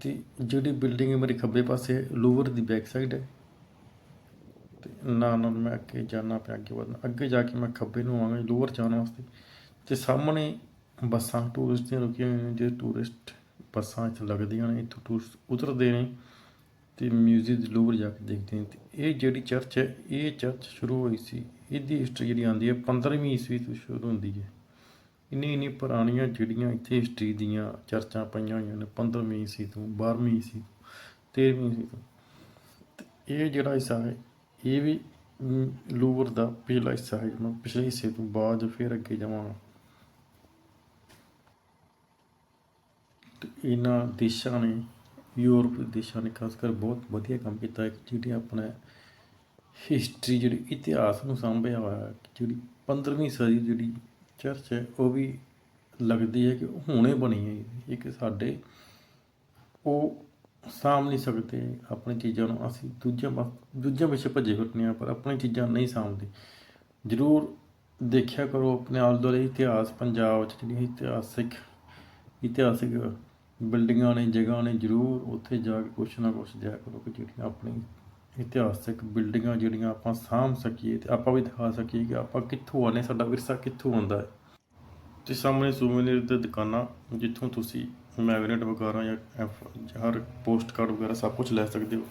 ਤੇ ਜਿਹੜੀ ਬਿਲਡਿੰਗ ਹੈ, ਮੇਰੇ ਖੱਬੇ ਪਾਸੇ ਲੋਵਰ ਦੀ ਬੈਕ ਸਾਈਡ ਹੈ। ਤੇ ਨਾਲ ਨਾਲ ਮੈਂ ਅੱਗੇ ਜਾਣਾ ਪਿਆ ਅੱਗੇ ਵਧਣਾ। ਅੱਗੇ ਜਾ ਕੇ ਮੈਂ ਖੱਬੇ ਨੂੰ ਆਵਾਂਗਾ ਲੋਵਰ ਜਾਣ ਵਾਸਤੇ। ਤੇ ਸਾਹਮਣੇ ਬੱਸਾਂ ਟੂਰਿਸਟ ਦੀਆਂ ਰੁਕੀਆਂ ਹੋਈਆਂ ਨੇ ਜੇ ਟੂਰਿਸਟ ਬੱਸਾਂ ਇੱਥੇ ਲੱਗਦੀਆਂ ਨੇ ਇੱਥੋਂ ਟੂਰਿਸਟ ਉਤਰਦੇ ਨੇ ਤੇ ਮਿਊਜ਼ੀਅਮ ਦੇ ਲੋਵਰ ਜਾ ਕੇ ਦੇਖਦੇ ਨੇ ਤੇ ਇਹ ਜਿਹੜੀ ਚਰਚ ਹੈ ਇਹ ਚਰਚ ਸ਼ੁਰੂ ਹੋਈ ਸੀ ਇਹਦੀ ਹਿਸਟਰੀ ਜਿਹੜੀ ਆਉਂਦੀ ਹੈ 15ਵੀਂ ਈਸਵੀ ਤੋਂ ਸ਼ੁਰੂ ਹੁੰਦੀ ਹੈ। ਇੰਨੀ ਇੰਨੀ ਪੁਰਾਣੀਆਂ ਜਿਹੜੀਆਂ ਇੱਥੇ ਹਿਸਟਰੀ ਦੀਆਂ ਚਰਚਾਂ ਪਈਆਂ ਹੋਈਆਂ ਨੇ 15ਵੀਂ ਈਸਵੀ ਤੋਂ 12ਵੀਂ ਈਸਵੀ ਤੋਂ 13ਵੀਂ ਈਸਵੀ ਤੋਂ। ਤੇ ਇਹ ਜਿਹੜਾ ਹਿੱਸਾ ਹੈ ਇਹ ਵੀ ਅਮ, ਲੂਵਰ ਦਾ ਪਿਛਲਾ ਹਿੱਸਾ ਹੈ ਮੈਂ ਪਿਛਲੇ ਹਿੱਸੇ ਤੋਂ ਬਾਅਦ ਫਿਰ ਅੱਗੇ ਜਾਵਾਂਗਾ। ਇਹਨਾਂ ਦੇਸ਼ਾਂ ਨੇ, ਯੂਰਪ ਦੇਸ਼ਾਂ ਨੇ ਖਾਸ ਕਰ ਬਹੁਤ ਵਧੀਆ ਕੰਮ ਕੀਤਾ ਹੈ ਜਿਹੜੀ ਆਪਣਾ ਹਿਸਟਰੀ ਜਿਹੜੀ ਇਤਿਹਾਸ ਨੂੰ ਸਾਂਭਿਆ ਹੋਇਆ ਜਿਹੜੀ 15ਵੀਂ ਸਦੀ ਜਿਹੜੀ ਚਰਚ ਹੈ, ਉਹ ਵੀ ਲੱਗਦੀ ਹੈ ਕਿ ਹੁਣੇ ਬਣੀ ਹੈ ਇੱਕ ਸਾਡੇ ਉਹ ਸਾਂਭ ਨਹੀਂ ਸਕਦੇ ਆਪਣੀ ਚੀਜ਼ਾਂ ਨੂੰ। ਅਸੀਂ ਦੂਜਿਆਂ ਪਾ- ਦੂਜਿਆਂ ਪਿੱਛੇ ਭੱਜੇ ਫਿਰਦੇ ਹਾਂ, ਪਰ ਆਪਣੀ ਚੀਜ਼ਾਂ ਨਹੀਂ ਸਾਂਭਦੇ। ਜ਼ਰੂਰ ਦੇਖਿਆ ਕਰੋ ਆਪਣੇ ਆਲੇ ਦੁਆਲੇ ਇਤਿਹਾਸ, ਪੰਜਾਬ ਵਿੱਚ ਜਿਹੜੀਆਂ ਇਤਿਹਾਸਿਕ ਇਤਿਹਾਸਿਕ ਬਿਲਡਿੰਗਾਂ ਨੇ ਜਗ੍ਹਾ ਨੇ ਜ਼ਰੂਰ ਉੱਥੇ ਜਾ ਕੇ ਕੁਛ ਨਾ ਕੁਛ ਦਿਆ ਕਰੋ ਕਿ ਜਿਹੜੀਆਂ ਆਪਣੀ ਇਤਿਹਾਸਿਕ ਬਿਲਡਿੰਗਾਂ ਜਿਹੜੀਆਂ ਆਪਾਂ ਸਾਂਭ ਸਕੀਏ ਤੇ ਆਪਾਂ ਵੀ ਦਿਖਾ ਸਕੀਏ ਕਿ ਆਪਾਂ ਕਿੱਥੋਂ ਆਨੇ ਸਾਡਾ ਵਿਰਸਾ ਕਿੱਥੋਂ ਆਉਂਦਾ ਹੈ। ਤੇ ਸਾਹਮਣੇ ਸੂਵੈਨਿਰ ਦੀ ਦੁਕਾਨਾਂ, ਜਿੱਥੋਂ ਤੁਸੀਂ ਮੈਗਨੇਟ ਵਗੈਰਾ ਜਾਂ ਐਫ- ਹਰ ਪੋਸਟ ਕਾਰਡ ਵਗੈਰਾ ਸਭ ਕੁਝ ਲੈ ਸਕਦੇ ਹੋ।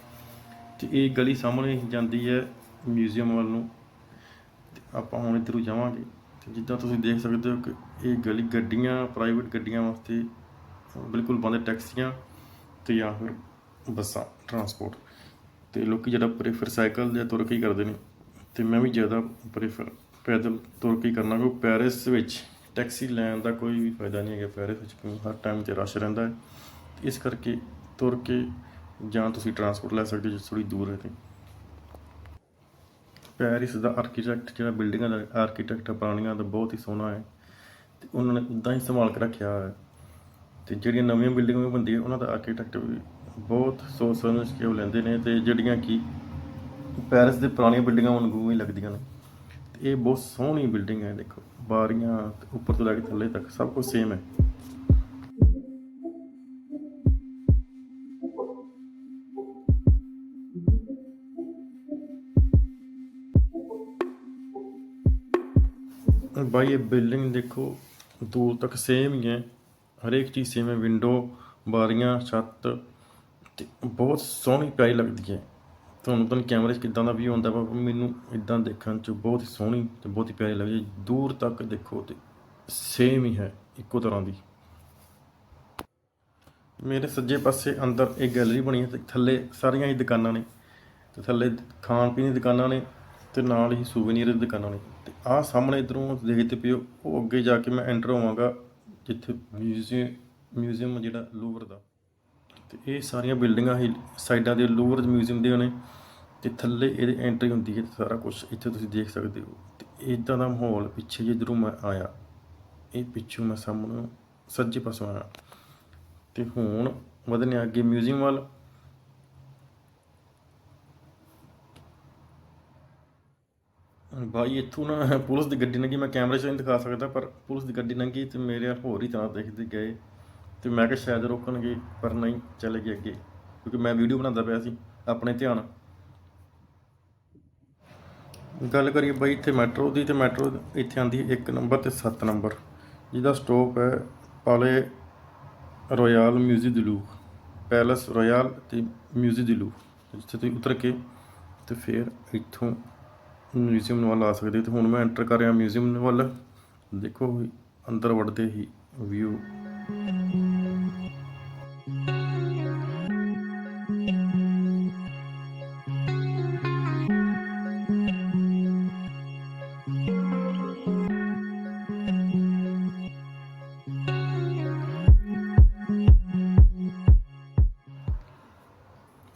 ਤੇ ਇਹ ਗਲੀ ਸਾਹਮਣੇ ਜਾਂਦੀ ਹੈ ਮਿਊਜ਼ੀਅਮ ਵੱਲ ਨੂੰ। ਆਪਾਂ ਹੁਣ ਇੱਧਰੋਂ ਜਾਵਾਂਗੇ। ਤੇ ਜਿੱਦਾਂ ਤੁਸੀਂ ਦੇਖ ਸਕਦੇ ਹੋ ਕਿ ਇਹ ਗਲੀ ਗੱਡੀਆਂ ਪ੍ਰਾਈਵੇਟ ਗੱਡੀਆਂ ਵਾਸਤੇ ਬਿਲਕੁਲ ਬੰਦ ਟੈਕਸੀਆਂ ਤੇ ਜਾਂ ਫਿਰ ਬੱਸਾਂ ਟਰਾਂਸਪੋਰਟ ਤੇ ਲੋਕੀ ਜਿਹੜਾ ਪ੍ਰੇਫਰ ਸਾਈਕਲ ਜਾਂ ਤੁਰ ਕੇ ਹੀ ਕਰਦੇ ਨੇ, ਤੇ ਮੈਂ ਵੀ ਜ਼ਿਆਦਾ ਪ੍ਰੇਫਰ ਪੈਦਲ ਤੁਰ ਕੇ ਹੀ ਕਰਨਾ, ਕਿਉਂਕਿ ਪੈਰਿਸ ਵਿੱਚ ਟੈਕਸੀ ਲੈਣ ਦਾ ਕੋਈ ਵੀ ਫਾਇਦਾ ਨਹੀਂ ਹੈਗਾ ਪੈਰਿਸ ਵਿੱਚ ਕਿਉਂ ਹਰ ਟਾਈਮ ਤੇ ਰਸ਼ ਰਹਿੰਦਾ ਹੈ। ਇਸ ਕਰਕੇ ਤੁਰ ਕੇ ਜਾਂ ਤੁਸੀਂ ਟਰਾਂਸਪੋਰਟ ਲੈ ਸਕਦੇ ਹੋ ਜੇ ਥੋੜੀ ਦੂਰ ਹੈ ਤੇ। ਪੈਰਿਸ ਦਾ ਆਰਕੀਟੈਕਟ ਜਿਹੜਾ ਬਿਲਡਿੰਗਾਂ ਦਾ ਆਰਕੀਟੈਕਟ ਪੁਰਾਣੀਆਂ ਦਾ ਬਹੁਤ ਹੀ ਸੋਹਣਾ ਹੈ। ਤੇ ਉਹਨਾਂ ਨੇ ਉਦਾਂ ਹੀ ਸੰਭਾਲ ਕੇ ਰੱਖਿਆ ਹੋਇਆ ਹੈ। ਤੇ ਜਿਹੜੀਆਂ ਨਵੀਆਂ ਬਿਲਡਿੰਗਾਂ ਵੀ ਬਣਦੀਆਂ, ਉਹਨਾਂ ਦਾ ਆਰਕੀਟੈਕਟ ਵੀ ਬਹੁਤ ਸੋਚ ਸਮਝ ਕੇ ਉਹ ਲੈਂਦੇ ਨੇ ਤੇ ਜਿਹੜੀਆਂ ਕਿ ਪੈਰਿਸ ਦੇ ਪੁਰਾਣੀਆਂ ਬਿਲਡਿੰਗਾਂ ਵਾਂਗੂ ਹੀ ਲੱਗਦੀਆਂ ਨੇ। ਤੇ ਇਹ ਬਹੁਤ ਸੋਹਣੀ ਬਿਲਡਿੰਗ ਹੈ ਦੇਖੋ, ਬਾਰੀਆਂ ਤੇ ਉੱਪਰ ਤੋਂ ਲੈ ਕੇ ਥੱਲੇ ਤੱਕ ਸਭ ਕੁਝ ਸੇਮ ਹੈ। ਬਾਈ, ਇਹ ਬਿਲਡਿੰਗ ਦੇਖੋ ਦੂਰ ਤੱਕ ਸੇਮ ਹੀ ਹੈ। ਹਰੇਕ ਚੀਜ਼ ਸੇਮ ਹੈ ਵਿੰਡੋ ਬਾਰੀਆਂ ਛੱਤ ਤੇ ਬਹੁਤ ਸੋਹਣੀ ਪਿਆਰੀ ਲੱਗਦੀ ਹੈ। ਤੁਹਾਨੂੰ ਤਾਂ ਕੈਮਰੇ 'ਚ ਕਿਦਾਂ ਦਾ ਵੀ ਆਉਂਦਾ ਵਾ ਮੈਨੂੰ ਇਦਾਂ ਦੇਖਣ 'ਚ ਬਹੁਤ ਹੀ ਸੋਹਣੀ ਤੇ ਬਹੁਤ ਹੀ ਪਿਆਰੀ ਲੱਗਦੀ ਹੈ। ਦੂਰ ਤੱਕ ਦੇਖੋ ਤੇ ਸੇਮ ਹੀ ਹੈ, ਇੱਕੋ ਤਰ੍ਹਾਂ ਦੀ। ਮੇਰੇ ਸੱਜੇ ਪਾਸੇ ਅੰਦਰ ਇੱਕ ਗੈਲਰੀ ਬਣੀ ਹੈ ਤੇ ਥੱਲੇ ਸਾਰੀਆਂ ਹੀ ਦੁਕਾਨਾਂ ਨੇ। ਤੇ ਥੱਲੇ ਖਾਣ ਪੀਣ ਦੀ ਦੁਕਾਨਾਂ ਨੇ ਤੇ ਨਾਲ ਹੀ ਸੂਵੈਨੀਰ ਦੀਆਂ ਦੁਕਾਨਾਂ ਨੇ। ਤੇ ਆਹ ਸਾਹਮਣੇ ਇਧਰੋਂ ਦੇਖਦੇ ਪਿਓ, ਉਹ ਅੱਗੇ ਜਾ ਕੇ ਮੈਂ ਐਂਟਰ ਹੋਵਾਂਗਾ। ਜਿੱਥੇ ਮਿਊਜ਼ੀਅਮ ਮਿਊਜ਼ੀਅਮ ਜਿਹੜਾ ਲੂਵਰ ਦਾ। ਤੇ ਇਹ ਸਾਰੀਆਂ ਬਿਲਡਿੰਗਾਂ ਹੀ ਸਾਈਡਾਂ ਦੇ ਲੂਵਰ ਮਿਊਜ਼ੀਅਮ ਦੇ ਨੇ। ਤੇ ਥੱਲੇ ਇਹਦੇ ਐਂਟਰੀ ਹੁੰਦੀ ਹੈ ਤੇ ਸਾਰਾ ਕੁਝ ਇੱਥੇ ਤੁਸੀਂ ਦੇਖ ਸਕਦੇ ਹੋ। ਤੇ ਇਦਾਂ ਦਾ ਮਾਹੌਲ ਪਿੱਛੇ ਜਿੱਧਰੋਂ ਮੈਂ ਆਇਆ, ਇਹ ਪਿੱਛੋਂ ਮੈਂ ਸਾਹਮਣੇ ਸੱਜੇ ਪਾਸੋਂ ਆਇਆ। ਤੇ ਹੁਣ ਵਧਨੇ ਅੱਗੇ ਮਿਊਜ਼ੀਅਮ ਵੱਲ। ਭਾਈ ਇੱਥੋਂ ਨਾ ਪੁਲਿਸ ਦੀ ਗੱਡੀ ਲੰਘੀ ਮੈਂ ਕੈਮਰੇ 'ਚ ਨਹੀਂ ਦਿਖਾ ਸਕਦਾ, ਪਰ ਪੁਲਿਸ ਦੀ ਗੱਡੀ ਲੰਘੀ ਤੇ ਮੇਰੇ ਹੋਰ ਹੀ ਤਰ੍ਹਾਂ ਦੇਖਦੇ ਗਏ। ਤੇ ਮੈਂ ਕਿਹਾ ਸ਼ਾਇਦ ਰੋਕਣਗੇ, ਪਰ ਨਹੀਂ, ਚਲੇ ਗਏ ਅੱਗੇ। ਕਿਉਂਕਿ ਮੈਂ ਵੀਡੀਓ ਬਣਾਉਂਦਾ ਪਿਆ ਸੀ, ਆਪਣੇ ਧਿਆਨ। ਗੱਲ ਕਰੀਏ ਬਾਈ, ਇੱਥੇ ਮੈਟਰੋ ਦੀ, ਤੇ ਮੈਟਰੋ ਇੱਥੇ ਆਂਦੀ ਹੈ 1 ਨੰਬਰ ਤੇ 7 ਨੰਬਰ, ਜਿਹਦਾ ਸਟਾਪ ਹੈ Palais Royal Musee du Louvre Luke Palais Royal ਤੇ ਮਿਊਜ਼ੀ ਦਿਲੂ ਜਿੱਥੇ ਤੁਸੀਂ ਉਤਰ ਕੇ ਤੇ ਫਿਰ ਇੱਥੋਂ ਮਿਊਜ਼ੀਅਮ ਵੱਲ ਆ ਸਕਦੇ ਹੋ ਤੇ ਹੁਣ ਮੈਂ ਐਂਟਰ ਕਰ ਰਿਹਾ ਮਿਊਜ਼ੀਅਮ ਵੱਲ। ਦੇਖੋ ਅੰਦਰ ਵੜਦੇ ਹੀ ਵਿਊ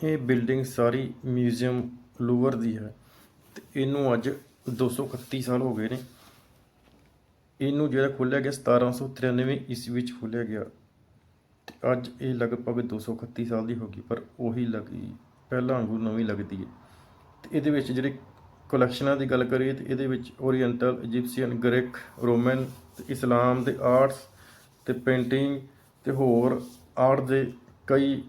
ਇਹ ਬਿਲਡਿੰਗ ਸਾਰੀ ਮਿਊਜ਼ੀਅਮ ਲੂਵਰ ਦੀ ਹੈ। ਇਹਨੂੰ ਅੱਜ 231 ਸਾਲ ਹੋ ਗਏ ਨੇ। ਇਹਨੂੰ ਜਿਹੜਾ ਖੋਲ੍ਹਿਆ ਗਿਆ 1793 ਈਸਵੀ ਵਿੱਚ ਖੋਲ੍ਹਿਆ ਗਿਆ। ਤੇ ਅੱਜ ਇਹ ਲਗਭਗ 231 ਸਾਲ ਦੀ ਹੋ ਗਈ, ਪਰ ਉਹੀ ਲੱਗੀ, ਪਹਿਲਾਂ ਵਾਂਗੂ ਨਵੀਂ ਲੱਗਦੀ ਹੈ। ਤੇ ਇਹਦੇ ਵਿੱਚ ਜਿਹੜੇ ਕਲੈਕਸ਼ਨਾਂ ਦੀ ਗੱਲ ਕਰੀਏ ਤੇ ਇਹਦੇ ਵਿੱਚ ਓਰੀਐਂਟਲ ਇਜਿਪਸੀਅਨ ਗ੍ਰੀਕ ਰੋਮਨ ਇਸਲਾਮ ਦੇ ਆਰਟਸ ਤੇ ਪੇਂਟਿੰਗ ਤੇ ਹੋਰ ਆਰਟ ਦੇ ਕਈ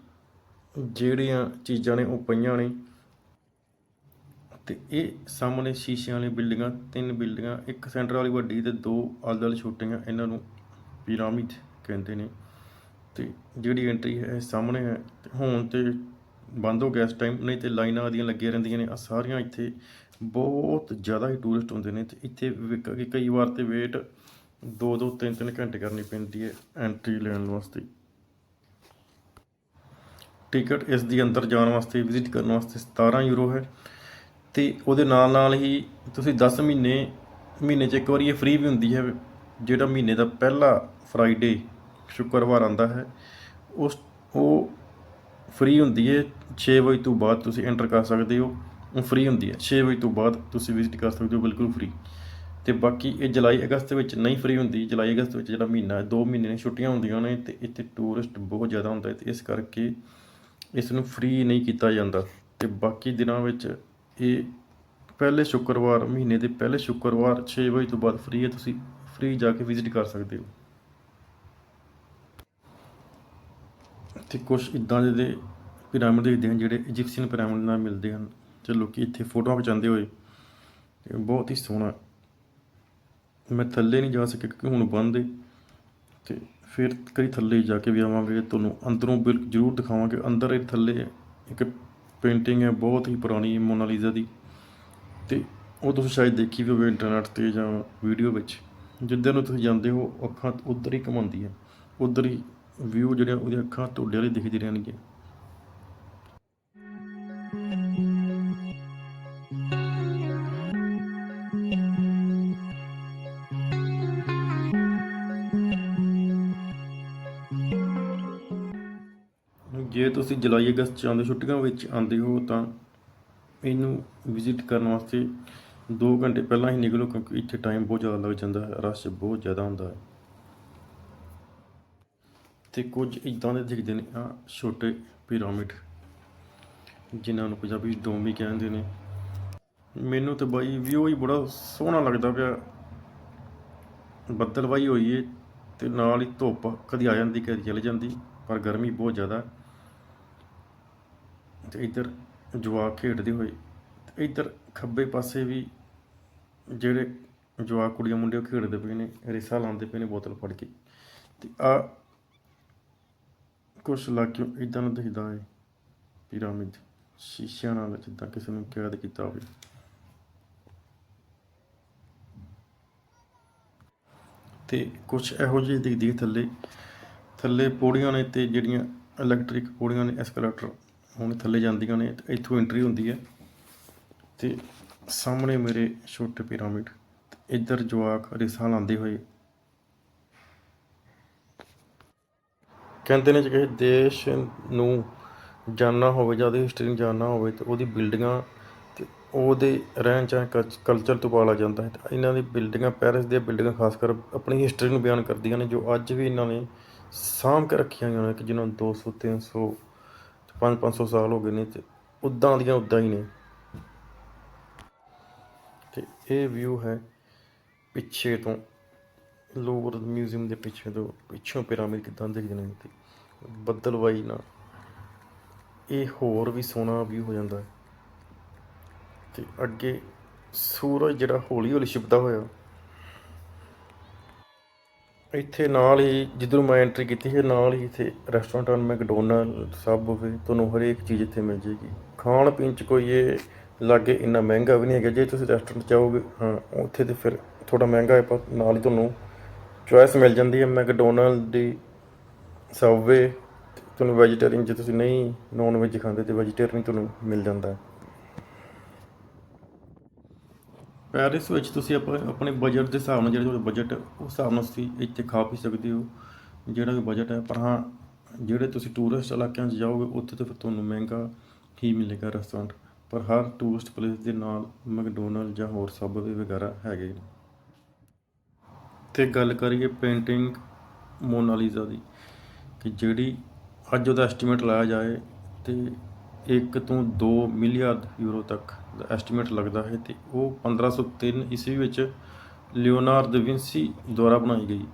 ਜਿਹੜੀਆਂ ਚੀਜ਼ਾਂ ਨੇ, ਉਹ ਪਈਆਂ ਨੇ। ਤੇ ਇਹ ਸਾਹਮਣੇ ਸ਼ੀਸ਼ਿਆਂ ਵਾਲੀ ਬਿਲਡਿੰਗਾਂ, ਤਿੰਨ ਬਿਲਡਿੰਗਾਂ, ਇੱਕ ਸੈਂਟਰ ਵਾਲੀ ਵੱਡੀ ਤੇ ਦੋ ਆਲੇ-ਦੁਆਲੇ ਛੋਟੀਆਂ, ਇਹਨਾਂ ਨੂੰ ਪਿਰਾਮਿਡ ਕਹਿੰਦੇ ਨੇ। ਤੇ ਜਿਹੜੀ ਐਂਟਰੀ ਹੈ, ਇਹ ਸਾਹਮਣੇ ਹੈ। ਹੁਣ ਤੇ ਬੰਦ ਹੋ ਗਿਆ ਇਸ ਟਾਈਮ ਨਹੀਂ ਤੇ ਲਾਈਨਾਂ ਆਦੀਆਂ ਲੱਗੀਆਂ ਰਹਿੰਦੀਆਂ ਨੇ। ਆ ਸਾਰੀਆਂ ਇੱਥੇ ਬਹੁਤ ਜ਼ਿਆਦਾ ਹੀ ਟੂਰਿਸਟ ਹੁੰਦੇ ਨੇ ਤੇ ਇੱਥੇ ਕਈ ਵਾਰ ਤੇ ਵੇਟ ਦੋ ਦੋ ਤਿੰਨ ਤਿੰਨ ਘੰਟੇ ਕਰਨੀ ਪੈਂਦੀ ਹੈ ਐਂਟਰੀ ਲੈਣ ਵਾਸਤੇ। ਟਿਕਟ ਇਸ ਦੇ ਅੰਦਰ ਜਾਣ ਵਾਸਤੇ ਵਿਜ਼ਿਟ ਕਰਨ ਵਾਸਤੇ 17 ਯੂਰੋ ਹੈ। ਤੇ ਉਹਦੇ ਨਾਲ ਨਾਲ ਹੀ ਤੁਸੀਂ 10 ਮਹੀਨੇ ਮਹੀਨੇ 'ਚ ਇੱਕ ਵਾਰੀ ਇਹ ਫ੍ਰੀ ਵੀ ਹੁੰਦੀ ਹੈ, ਜਿਹੜਾ ਮਹੀਨੇ ਦਾ ਪਹਿਲਾ ਫਰਾਈਡੇ ਸ਼ੁੱਕਰਵਾਰ ਆਂਦਾ ਹੈ, ਉਸ, ਉਹ ਫ੍ਰੀ ਹੁੰਦੀ ਹੈ 6 ਵਜੇ ਤੋਂ ਬਾਅਦ ਤੁਸੀਂ ਐਂਟਰ ਕਰ ਸਕਦੇ ਹੋ, ਉਹ ਫ੍ਰੀ ਹੁੰਦੀ ਹੈ 6 ਵਜੇ ਤੋਂ ਬਾਅਦ ਤੁਸੀਂ ਵਿਜ਼ਿਟ ਕਰ ਸਕਦੇ ਹੋ, ਬਿਲਕੁਲ ਫ੍ਰੀ ਤੇ ਬਾਕੀ ਇਹ ਜੁਲਾਈ ਅਗਸਤ ਵਿੱਚ ਨਹੀਂ ਫ੍ਰੀ ਹੁੰਦੀ, ਜੁਲਾਈ ਅਗਸਤ ਵਿੱਚ ਜਿਹੜਾ ਮਹੀਨਾ ਹੈ 2 ਮਹੀਨੇ ਨੇ ਛੁੱਟੀਆਂ ਹੁੰਦੀਆਂ ਨੇ ਤੇ ਇੱਥੇ ਟੂਰਿਸਟ ਬਹੁਤ ਜ਼ਿਆਦਾ ਹੁੰਦਾ ਹੈ ਤੇ ਇਸ ਕਰਕੇ ਇਸ ਨੂੰ ਫ੍ਰੀ ਨਹੀਂ ਕੀਤਾ ਜਾਂਦਾ। ਤੇ ਬਾਕੀ ਦਿਨਾਂ ਵਿੱਚ ਇਹ ਪਹਿਲੇ ਸ਼ੁੱਕਰਵਾਰ, ਮਹੀਨੇ ਦੇ ਪਹਿਲੇ ਸ਼ੁੱਕਰਵਾਰ 6 ਵਜੇ ਤੋਂ ਬਾਅਦ ਫ੍ਰੀ ਹੈ, ਤੁਸੀਂ ਫ੍ਰੀ ਜਾ ਕੇ ਵਿਜ਼ਿਟ ਕਰ ਸਕਦੇ ਹੋ। ਤੇ ਕੁਝ ਇਦਾਂ ਦੇ ਪਿਰਾਮਿਡ ਦੇਖਦੇ ਹਨ ਜਿਹੜੇ ਇਜਿਪਸ਼ੀਅਨ ਪਿਰਾਮਿਡ ਨਾਲ ਮਿਲਦੇ ਹਨ। ਤੇ ਲੋਕੀ ਇੱਥੇ ਫੋਟੋਆਂ ਖਿਚਾਉਂਦੇ ਹੋਏ, ਇਹ ਬਹੁਤ ਹੀ ਸੋਹਣਾ ਮੈਂ ਥੱਲੇ ਨਹੀਂ ਜਾ ਸਕਿਆ ਕਿਉਂਕਿ ਹੁਣ ਬੰਦ ਹੈ। ਤੇ ਫਿਰ ਕਈ ਥੱਲੇ ਜਾ ਕੇ ਵੀ ਆਵਾਂਗੇ, ਤੁਹਾਨੂੰ ਅੰਦਰੋਂ ਬਿਲਕੁਲ ਜ਼ਰੂਰ ਦਿਖਾਵਾਂਗੇ। ਅੰਦਰ ਇਹ ਥੱਲੇ ਇੱਕ ਪੇਂਟਿੰਗ ਹੈ ਬਹੁਤ ਹੀ ਪੁਰਾਣੀ ਮੋਨਾਲੀਜ਼ਾ ਦੀ। ਤੇ ਉਹ ਤੁਸੀਂ ਸ਼ਾਇਦ ਦੇਖੀ ਵੀ ਹੋਵੇ ਇੰਟਰਨੈਟ ਤੇ ਜਾਂ ਵੀਡੀਓ ਵਿੱਚ। ਜਿੱਧਰ ਨੂੰ ਤੁਸੀਂ ਜਾਂਦੇ ਹੋ, ਅੱਖਾਂ ਉਧਰ ਹੀ ਘੁੰਮਾਉਂਦੀ ਹੈ ਉਧਰ ਹੀ ਵਿਊ ਜਿਹੜੇ ਉਹਦੀਆਂ ਅੱਖਾਂ ਤੁਹਾਡੇ ਵਾਲੇ ਦਿਖਦੀ ਰਹਿਣਗੀਆਂ ਜੁਲਾਈ ਅਗਸਤ ਚ ਆਉਂਦੇ, ਛੁੱਟੀਆਂ ਵਿੱਚ ਆਉਂਦੇ ਹੋ ਤਾਂ ਇਹਨੂੰ ਵਿਜ਼ਿਟ ਕਰਨ ਵਾਸਤੇ 2 ਘੰਟੇ ਪਹਿਲਾਂ ਹੀ ਨਿਕਲੋ ਕਿਉਂਕਿ ਇੱਥੇ ਟਾਈਮ ਬਹੁਤ ਜ਼ਿਆਦਾ ਲੱਗ ਜਾਂਦਾ ਹੈ ਰਸ਼ ਬਹੁਤ ਜ਼ਿਆਦਾ ਹੁੰਦਾ ਹੈ। ਤੇ ਕੁਝ ਇਦਾਂ ਦੇ ਦਿਖਦੇ ਨੇ ਆ ਛੋਟੇ ਪਿਰਾਮਿਡ, ਜਿਨ੍ਹਾਂ ਨੂੰ ਪੰਜਾਬੀ ਵਿੱਚ ਡੋਮ ਵੀ ਕਹਿੰਦੇ ਨੇ। ਮੈਨੂੰ ਤੇ ਬਾਈ ਵਿਊ ਹੀ ਬੜਾ ਸੋਹਣਾ ਲੱਗਦਾ ਪਿਆ। ਬੱਦਲਵਾਈ ਹੋਈ ਏ ਤੇ ਨਾਲ ਹੀ ਧੁੱਪ ਕਦੀ ਆ ਜਾਂਦੀ, ਕਦੀ ਚਲੀ ਜਾਂਦੀ, ਪਰ ਗਰਮੀ ਬਹੁਤ ਜ਼ਿਆਦਾ। ਤੇ ਇੱਧਰ ਜਵਾਕ ਖੇਡਦੇ ਹੋਏ ਤੇ ਇੱਧਰ ਖੱਬੇ ਪਾਸੇ ਵੀ ਜਿਹੜੇ ਜਵਾਕ ਕੁੜੀਆਂ ਮੁੰਡੇ ਉਹ ਖੇਡਦੇ ਪਏ ਨੇ, ਰੇਸਾ ਲਾਉਂਦੇ ਪਏ ਨੇ ਬੋਤਲ ਫੜ ਕੇ। ਤੇ ਆ ਕੁਛ ਲਾਗਿਓ ਇਦਾਂ ਨੂੰ ਦਿਖਦਾ ਹੈ ਪਿਰਾਮਿਡ ਸ਼ੀਸ਼ਿਆਂ ਨਾਲ, ਜਿੱਦਾਂ ਕਿਸੇ ਨੂੰ ਕੈਦ ਕੀਤਾ ਹੋਵੇ। ਤੇ ਕੁਝ ਇਹੋ ਜਿਹੀ ਦਿਖਦੀ ਥੱਲੇ ਥੱਲੇ ਪੌੜੀਆਂ ਨੇ ਤੇ ਜਿਹੜੀਆਂ ਇਲੈਕਟ੍ਰਿਕ ਪੌੜੀਆਂ ਨੇ ਐਸਕੇਲੇਟਰ ਹੁਣ ਥੱਲੇ ਜਾਂਦੀਆਂ ਨੇ, ਤੇ ਇੱਥੋਂ ਐਂਟਰੀ ਹੁੰਦੀ ਹੈ। ਤੇ ਸਾਹਮਣੇ ਮੇਰੇ ਛੋਟੇ ਪਿਰਾਮਿਡ ਤੇ ਇੱਧਰ ਜਵਾਕ ਰਿਸਾ ਲਾਉਂਦੇ ਹੋਏ। ਕਹਿੰਦੇ ਨੇ ਜੇ ਕਿਸੇ ਦੇਸ਼ ਨੂੰ ਜਾਣਨਾ ਹੋਵੇ ਜਾਂ ਉਹਦੀ ਹਿਸਟਰੀ ਨੂੰ ਜਾਣਨਾ ਹੋਵੇ, ਤੇ ਉਹਦੀ ਬਿਲਡਿੰਗਾਂ ਤੇ ਉਹਦੇ ਰਹਿਣ ਸਹਿਣ ਕਲਚਰ ਤੋਂ ਪਾਲਾ ਜਾਂਦਾ ਹੈ। ਤੇ ਇਹਨਾਂ ਦੀ ਬਿਲਡਿੰਗਾਂ ਪੈਰਿਸ ਦੀਆਂ ਬਿਲਡਿੰਗਾਂ ਖਾਸ ਕਰ ਆਪਣੀ ਹਿਸਟਰੀ ਨੂੰ ਬਿਆਨ ਕਰਦੀਆਂ ਨੇ, ਜੋ ਅੱਜ ਵੀ ਇਹਨਾਂ ਨੇ ਸਾਂਭ ਕੇ ਰੱਖੀਆਂ ਹੋਈਆਂ ਨੇ, ਕਿ ਜਿਨ੍ਹਾਂ ਨੂੰ 200 300 5 500 ਸਾਲ ਹੋ ਗਏ ਨੇ ਤੇ ਉਦਾਂ ਦੀਆਂ ਉਦਾਂ ਹੀ ਨੇ। ਤੇ ਇਹ ਵਿਊ ਹੈ ਪਿੱਛੇ ਤੋਂ। ਲੋਵਰ ਮਿਊਜ਼ੀਅਮ ਦੇ ਪਿੱਛੇ ਤੋਂ, ਪਿੱਛੋਂ ਪਿਰਾਮਿਡ ਕਿਦਾਂ ਦਿਖਦੇ ਨੇ ਤੇ ਬੱਦਲਵਾਈ ਨਾਲ ਇਹ ਹੋਰ ਵੀ ਸੋਹਣਾ ਵਿਊ ਹੋ ਜਾਂਦਾ ਹੈ। ਤੇ ਅੱਗੇ ਸੂਰਜ ਜਿਹੜਾ ਹੌਲੀ ਹੌਲੀ ਛਿਪਦਾ ਹੋਇਆ। ਇੱਥੇ ਨਾਲ ਹੀ, ਜਿੱਧਰੋਂ ਮੈਂ ਐਂਟਰੀ ਕੀਤੀ ਹੈ ਨਾਲ ਹੀ ਇੱਥੇ ਰੈਸਟੋਰੈਂਟ ਹਨ ਮੈਕਡੋਨਲਡ ਸਬਵੇ ਤੁਹਾਨੂੰ ਹਰੇਕ ਚੀਜ਼ ਇੱਥੇ ਮਿਲ ਜੇਗੀ। ਖਾਣ ਪੀਣ ਚ ਕੋਈ ਇਹ ਲਾਗੇ ਇੰਨਾ ਮਹਿੰਗਾ ਵੀ ਨਹੀਂ ਹੈਗਾ, ਜੇ ਤੁਸੀਂ ਰੈਸਟੋਰੈਂਟ ਜਾਓਗੇ, ਹਾਂ, ਉੱਥੇ ਤੇ ਫਿਰ ਥੋੜਾ ਮਹਿੰਗਾ ਹੈ ਪਰ ਨਾਲ ਹੀ ਤੁਹਾਨੂੰ ਚੋਇਸ ਮਿਲ ਜਾਂਦੀ ਹੈ। ਮੈਕਡੋਨਲਡ ਦੀ ਸਬਵੇ ਤੁਹਾਨੂੰ ਵੈਜੀਟੇਰੀਅਨ ਜੇ ਤੁਸੀਂ ਨਹੀਂ ਨੌਨ ਵੈਜ ਖਾਂਦੇ, ਤੇ ਵੈਜੀਟੇਰੀਅਨ ਤੁਹਾਨੂੰ ਮਿਲ ਜਾਂਦਾ। ਹੈ ਪੈਰਿਸ ਵਿੱਚ ਤੁਸੀਂ ਆਪਣੇ ਆਪਣੇ ਬਜਟ ਦੇ ਹਿਸਾਬ ਨਾਲ, ਜਿਹੜਾ ਤੁਹਾਡਾ ਬਜਟ ਉਸ ਹਿਸਾਬ ਨਾਲ ਤੁਸੀਂ ਇੱਥੇ ਖਾ ਪੀ ਸਕਦੇ ਹੋ, ਜਿਹੜਾ ਵੀ ਬਜਟ ਹੈ। ਪਰ ਹਾਂ, ਜਿਹੜੇ ਤੁਸੀਂ ਟੂਰਿਸਟ ਇਲਾਕਿਆਂ 'ਚ ਜਾਓਗੇ, ਉੱਥੇ ਤਾਂ ਫਿਰ ਤੁਹਾਨੂੰ ਮਹਿੰਗਾ ਹੀ ਮਿਲੇਗਾ ਰੈਸਟੋਰੈਂਟ ਪਰ ਹਰ ਟੂਰਿਸਟ ਪਲੇਸ ਦੇ ਨਾਲ ਮੈਕਡੋਨਲਡ ਜਾਂ ਹੋਰ ਸਬਵੇ ਵਗੈਰਾ ਹੈਗੇ ਨੇ। ਤੇ ਗੱਲ ਕਰੀਏ ਪੇਂਟਿੰਗ ਮੋਨਾਲੀਜ਼ਾ ਦੀ, ਕਿ ਜਿਹੜੀ ਅੱਜ ਉਹਦਾ ਐਸਟੀਮੇਟ ਲਾਇਆ ਜਾਏ, ਤੇ 1 ਤੋਂ 2 ਮਿਲੀਅਰਡ ਯੂਰੋ ਤੱਕ ਦਾ ਐਸਟੀਮੇਟ ਲੱਗਦਾ ਹੈ ਤੇ ਉਹ 1503 ਈਸਵੀ ਵਿੱਚ ਲਿਓਨਾਰਡ ਦਾ ਵਿੰਸੀ ਦੁਆਰਾ ਬਣਾਈ ਗਈ।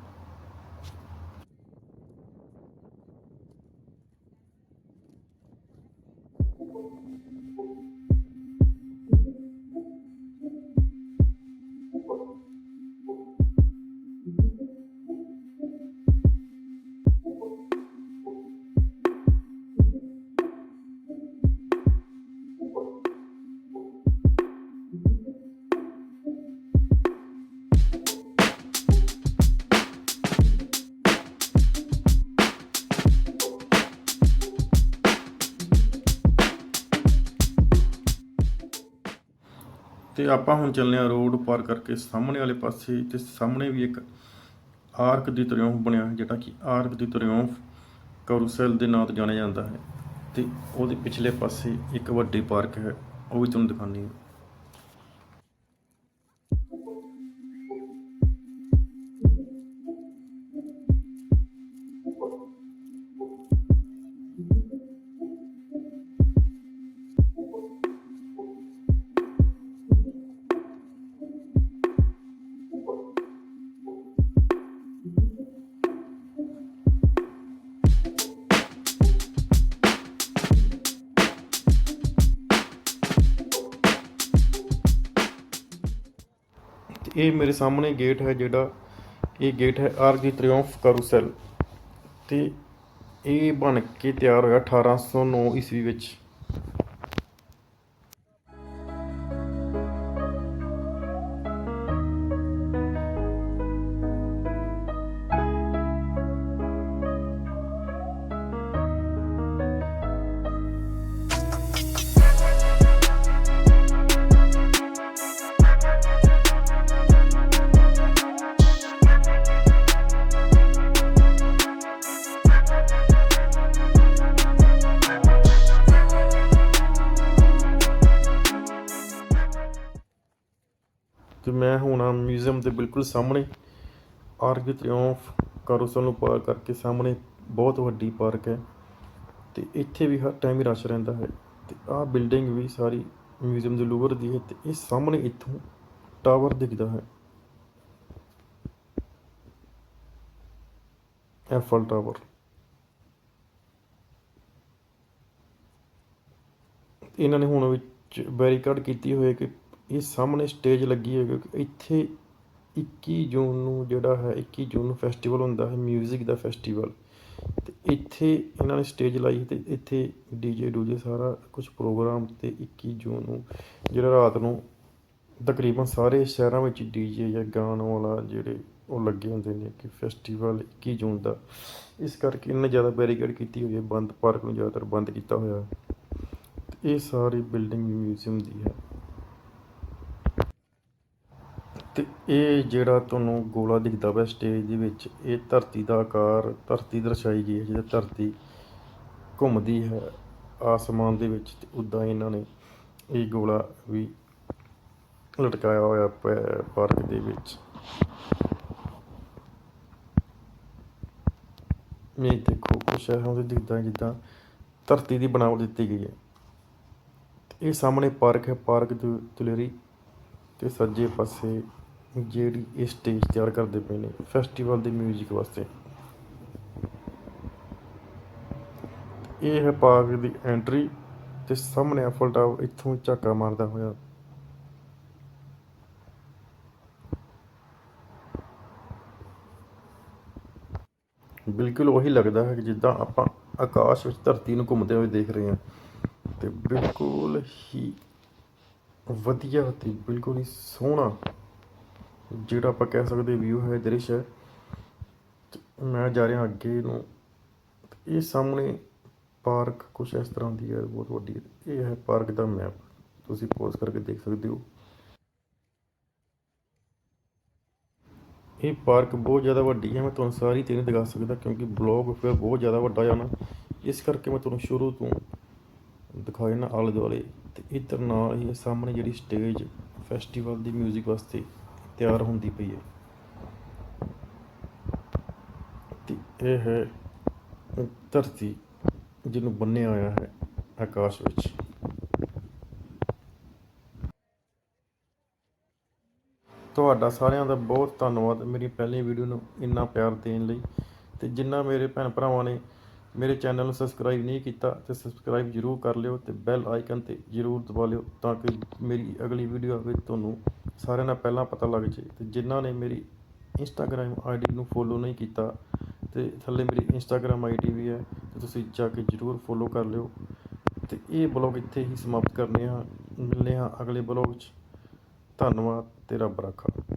ਤੇ ਆਪਾਂ ਹੁਣ ਚੱਲਨੇ ਆ ਰੋਡ ਪਾਰ ਕਰਕੇ ਸਾਹਮਣੇ ਵਾਲੇ ਪਾਸੇ ਤੇ ਸਾਹਮਣੇ ਵੀ ਇੱਕ ਆਰਕ ਦੀ ਤ੍ਰਿਉਂਫ ਬਣਿਆ ਹੈ ਜਿਹੜਾ ਕਿ ਆਰਕ ਦੀ ਤ੍ਰਿਉਂਫ ਕਰੂਸਲ ਦੇ ਨਾਂ ਤੋਂ ਜਾਣਿਆ ਜਾਂਦਾ ਹੈ ਤੇ ਉਹਦੇ ਪਿਛਲੇ ਪਾਸੇ ਇੱਕ ਵੱਡੀ ਪਾਰਕ ਹੈ, ਉਹ ਵੀ ਤੁਹਾਨੂੰ ਦਿਖਾਉਂਦੀ ਹਾਂ। ਇਹ ਮੇਰੇ ਸਾਹਮਣੇ ਗੇਟ ਹੈ ਜਿਹੜਾ ਇਹ ਗੇਟ ਹੈ ਆਰ ਜੀ ਤ੍ਰਿਉਂਫ ਕਰੂਸਲ ਤੇ ਇਹ ਬਣ ਕੇ ਤਿਆਰ ਹੋਇਆ 1809 ਈਸਵੀ ਵਿੱਚ। ਬਿਲਕੁਲ ਸਾਹਮਣੇ। ਆਰਕ ਟ੍ਰਿਓਂਫ ਕਾਰੋਸਲ ਨੂੰ ਪਾਰ ਕਰਕੇ ਸਾਹਮਣੇ ਬਹੁਤ ਵੱਡੀ ਪਾਰਕ ਹੈ। ਤੇ ਇੱਥੇ ਵੀ ਹਰ ਟਾਈਮ ਹੀ ਰਸ਼ ਰਹਿੰਦਾ ਹੈ। ਤੇ ਆਹ ਬਿਲਡਿੰਗ ਵੀ ਸਾਰੀ ਮਿਊਜ਼ੀਅਮ ਦੇ ਲੂਵਰ ਦੀ ਹੈ ਤੇ ਇਹ ਸਾਹਮਣੇ ਇੱਥੋਂ ਟਾਵਰ ਦਿਖਦਾ ਹੈ। ਐਫਲ ਟਾਵਰ ਇਹਨਾਂ ਨੇ ਹੁਣ ਵਿੱਚ ਬੈਰੀਕਾਡ ਕੀਤੀ ਹੋਈ ਹੈ ਕਿ ਇਹ ਸਾਹਮਣੇ ਸਟੇਜ ਲੱਗੀ ਹੈ ਕਿਉਂਕਿ ਇੱਥੇ 21 ਜੂਨ ਨੂੰ ਜਿਹੜਾ ਹੈ 21 ਜੂਨ ਨੂੰ ਫੈਸਟੀਵਲ ਹੁੰਦਾ ਹੈ 뮤직 ਦਾ ਫੈਸਟੀਵਲ ਤੇ ਇੱਥੇ ਇਹਨਾਂ ਨੇ ਸਟੇਜ ਲਾਈ ਤੇ ਇੱਥੇ ਡੀਜੇ ਡੂਜੇ ਸਾਰਾ ਕੁਝ ਪ੍ਰੋਗਰਾਮ ਤੇ 21 ਜੂਨ ਨੂੰ ਜਿਹੜਾ ਰਾਤ ਨੂੰ ਤਕਰੀਬਨ ਸਾਰੇ ਸ਼ਹਿਰਾਂ ਵਿੱਚ ਡੀਜੇ ਜਾਂ ਗਾਣ ਵਾਲਾ ਜਿਹੜੇ ਉਹ ਲੱਗੇ ਹੁੰਦੇ ਨੇ ਕਿ ਫੈਸਟੀਵਲ 21 ਜੂਨ ਦਾ। ਇਸ ਕਰਕੇ ਇਹਨਾਂ ਜ਼ਿਆਦਾ ਬੈਰੀਕੇਡ ਕੀਤੀ ਹੋਈ ਹੈ, ਬੰਦ ਪਾਰਕ ਨੂੰ ਜ਼ਿਆਦਾਤਰ ਬੰਦ ਕੀਤਾ ਹੋਇਆ ਹੈ। ਇਹ ਸਾਰੀ ਬਿਲਡਿੰਗ ਮਿਊਜ਼ੀਅਮ ਦੀ ਹੈ। ਤੇ ਇਹ ਜਿਹੜਾ ਤੁਹਾਨੂੰ ਗੋਲਾ ਦਿਖਦਾ ਪਿਆ ਸਟੇਜ ਦੇ ਵਿੱਚ, ਇਹ ਧਰਤੀ ਦਾ ਆਕਾਰ, ਧਰਤੀ ਦਰਸਾਈ ਗਈ ਹੈ, ਜਿਹਦੇ ਧਰਤੀ ਘੁੰਮਦੀ ਹੈ ਆਸਮਾਨ ਦੇ ਵਿੱਚ ਤੇ ਉਦਾਂ ਇਹਨਾਂ ਨੇ ਇਹ ਗੋਲਾ ਵੀ ਲਟਕਾਇਆ ਹੋਇਆ ਪਿਆ ਪਾਰਕ ਦੇ ਵਿੱਚ। ਇਹ ਦੇਖੋ, ਕੁਛ ਹੈ ਉਹਦੇ ਦਿਖਦਾ ਜਿੱਦਾਂ ਧਰਤੀ ਦੀ ਬਣਾਵਟ ਦਿੱਤੀ ਗਈ ਹੈ। ਇਹ ਸਾਹਮਣੇ ਪਾਰਕ ਹੈ, ਪਾਰਕ ਦੇ ਦਲੇਰੀ ਤੇ ਸੱਜੇ ਪਾਸੇ ਜਿਹੜੀ ਇਹ ਸਟੇਜ ਤਿਆਰ ਕਰਦੇ ਪਏ ਨੇ ਫੈਸਟੀਵਲ ਦੇ 뮤직 ਵਾਸਤੇ। ਇਹ ਹੈ ਪਾਰਕ ਦੀ ਐਂਟਰੀ ਤੇ ਸਾਹਮਣੇ ਐਫਲ ਟਾਵਰ ਇੱਥੋਂ ਝਾਕਾ ਮਾਰਦਾ ਹੋਇਆ। ਬਿਲਕੁਲ ਉਹੀ ਲੱਗਦਾ ਹੈ ਕਿ ਜਿੱਦਾਂ ਆਪਾਂ ਆਕਾਸ਼ ਵਿੱਚ ਧਰਤੀ ਨੂੰ ਘੁੰਮਦੇ ਹੋਏ ਦੇਖ ਰਹੇ ਹਾਂ। ਤੇ ਬਿਲਕੁਲ ਹੀ ਵਧੀਆ ਤੇ ਬਿਲਕੁਲ ਹੀ ਸੋਹਣਾ ਜਿਹੜਾ ਆਪਾਂ ਕਹਿ ਸਕਦੇ ਵਿਊ ਹੈ ਦ੍ਰਿਸ਼ ਹੈ, ਮੈਂ ਜਾ ਰਿਹਾ ਅੱਗੇ ਨੂੰ। ਇਹ ਸਾਹਮਣੇ ਪਾਰਕ ਕੁਛ ਇਸ ਤਰ੍ਹਾਂ ਦੀ ਹੈ, ਬਹੁਤ ਵੱਡੀ। ਇਹ ਹੈ ਪਾਰਕ ਦਾ ਮੈਪ ਤੁਸੀਂ ਪੋਜ਼ ਕਰਕੇ ਦੇਖ ਸਕਦੇ ਹੋ। ਇਹ ਪਾਰਕ ਬਹੁਤ ਜ਼ਿਆਦਾ ਵੱਡੀ ਹੈ, ਮੈਂ ਤੁਹਾਨੂੰ ਸਾਰੀ ਤੇ ਨਹੀਂ ਦਿਖਾ ਸਕਦਾ ਕਿਉਂਕਿ ਬਲੌਗ ਫਿਰ ਬਹੁਤ ਜ਼ਿਆਦਾ ਵੱਡਾ ਜਾਣਾ ਇਸ ਕਰਕੇ ਮੈਂ ਤੁਹਾਨੂੰ ਸ਼ੁਰੂ ਤੋਂ ਦਿਖਾ ਨਾ ਆਲੇ ਦੁਆਲੇ। ਤੇ ਇੱਧਰ ਨਾਲ ਹੀ ਸਾਹਮਣੇ ਜਿਹੜੀ ਸਟੇਜ ਫੈਸਟੀਵਲ ਦੀ 뮤직 ਵਾਸਤੇ। ਤਿਆਰ ਹੁੰਦੀ ਪਈ ਹੈ। ਤੇ ਇਹ ਹੈ ਧਰਤੀ ਜਿਹਨੂੰ ਬੰਨਿਆ ਹੋਇਆ ਹੈ ਆਕਾਸ਼ ਵਿੱਚ। ਤੁਹਾਡਾ ਸਾਰਿਆਂ ਦਾ ਬਹੁਤ ਧੰਨਵਾਦ ਮੇਰੀ ਪਹਿਲੀ ਵੀਡੀਓ ਨੂੰ ਇੰਨਾ ਪਿਆਰ ਦੇਣ ਲਈ। ਤੇ ਜਿੰਨਾ ਮੇਰੇ ਭੈਣ ਭਰਾਵਾਂ ਨੇ ਮੇਰੇ ਚੈਨਲ ਨੂੰ ਸਬਸਕ੍ਰਾਈਬ ਨਹੀਂ ਕੀਤਾ ਤੇ ਸਬਸਕ੍ਰਾਈਬ ਜਰੂਰ ਕਰ ਲਿਓ ਤੇ ਬੈਲ ਆਈਕਨ ਤੇ ਜਰੂਰ ਦਬਾ ਲਿਓ ਤਾਂ ਕਿ ਮੇਰੀ ਅਗਲੀ ਵੀਡੀਓ ਆਵੇ ਤੁਹਾਨੂੰ ਸਾਰਿਆਂ ਨਾਲ ਪਹਿਲਾਂ ਪਤਾ ਲੱਗ ਜੇ ਤੇ ਜਿਨ੍ਹਾਂ ਨੇ ਮੇਰੀ ਇੰਸਟਾਗ੍ਰam ਆਈਡੀ ਨੂੰ ਫੋਲੋ ਨਹੀਂ ਕੀਤਾ ਤੇ ਥੱਲੇ ਮੇਰੀ ਇੰਸਟਾਗ੍ਰam ਆਈਡੀ ਵੀ ਹੈ ਤੇ ਤੁਸੀਂ ਜਾ ਕੇ ਜਰੂਰ ਫੋਲੋ ਕਰ ਲਿਓ। ਤੇ ਇਹ ਬਲੌਗ ਇੱਥੇ ਹੀ ਸਮਾਪਤ ਕਰਨੇ ਹਾਂ। ਮਿਲਨੇ ਹਾਂ ਅਗਲੇ ਬਲੌਗ 'ਚ। ਧੰਨਵਾਦ ਤੇ ਰੱਬ ਰਾਖਾ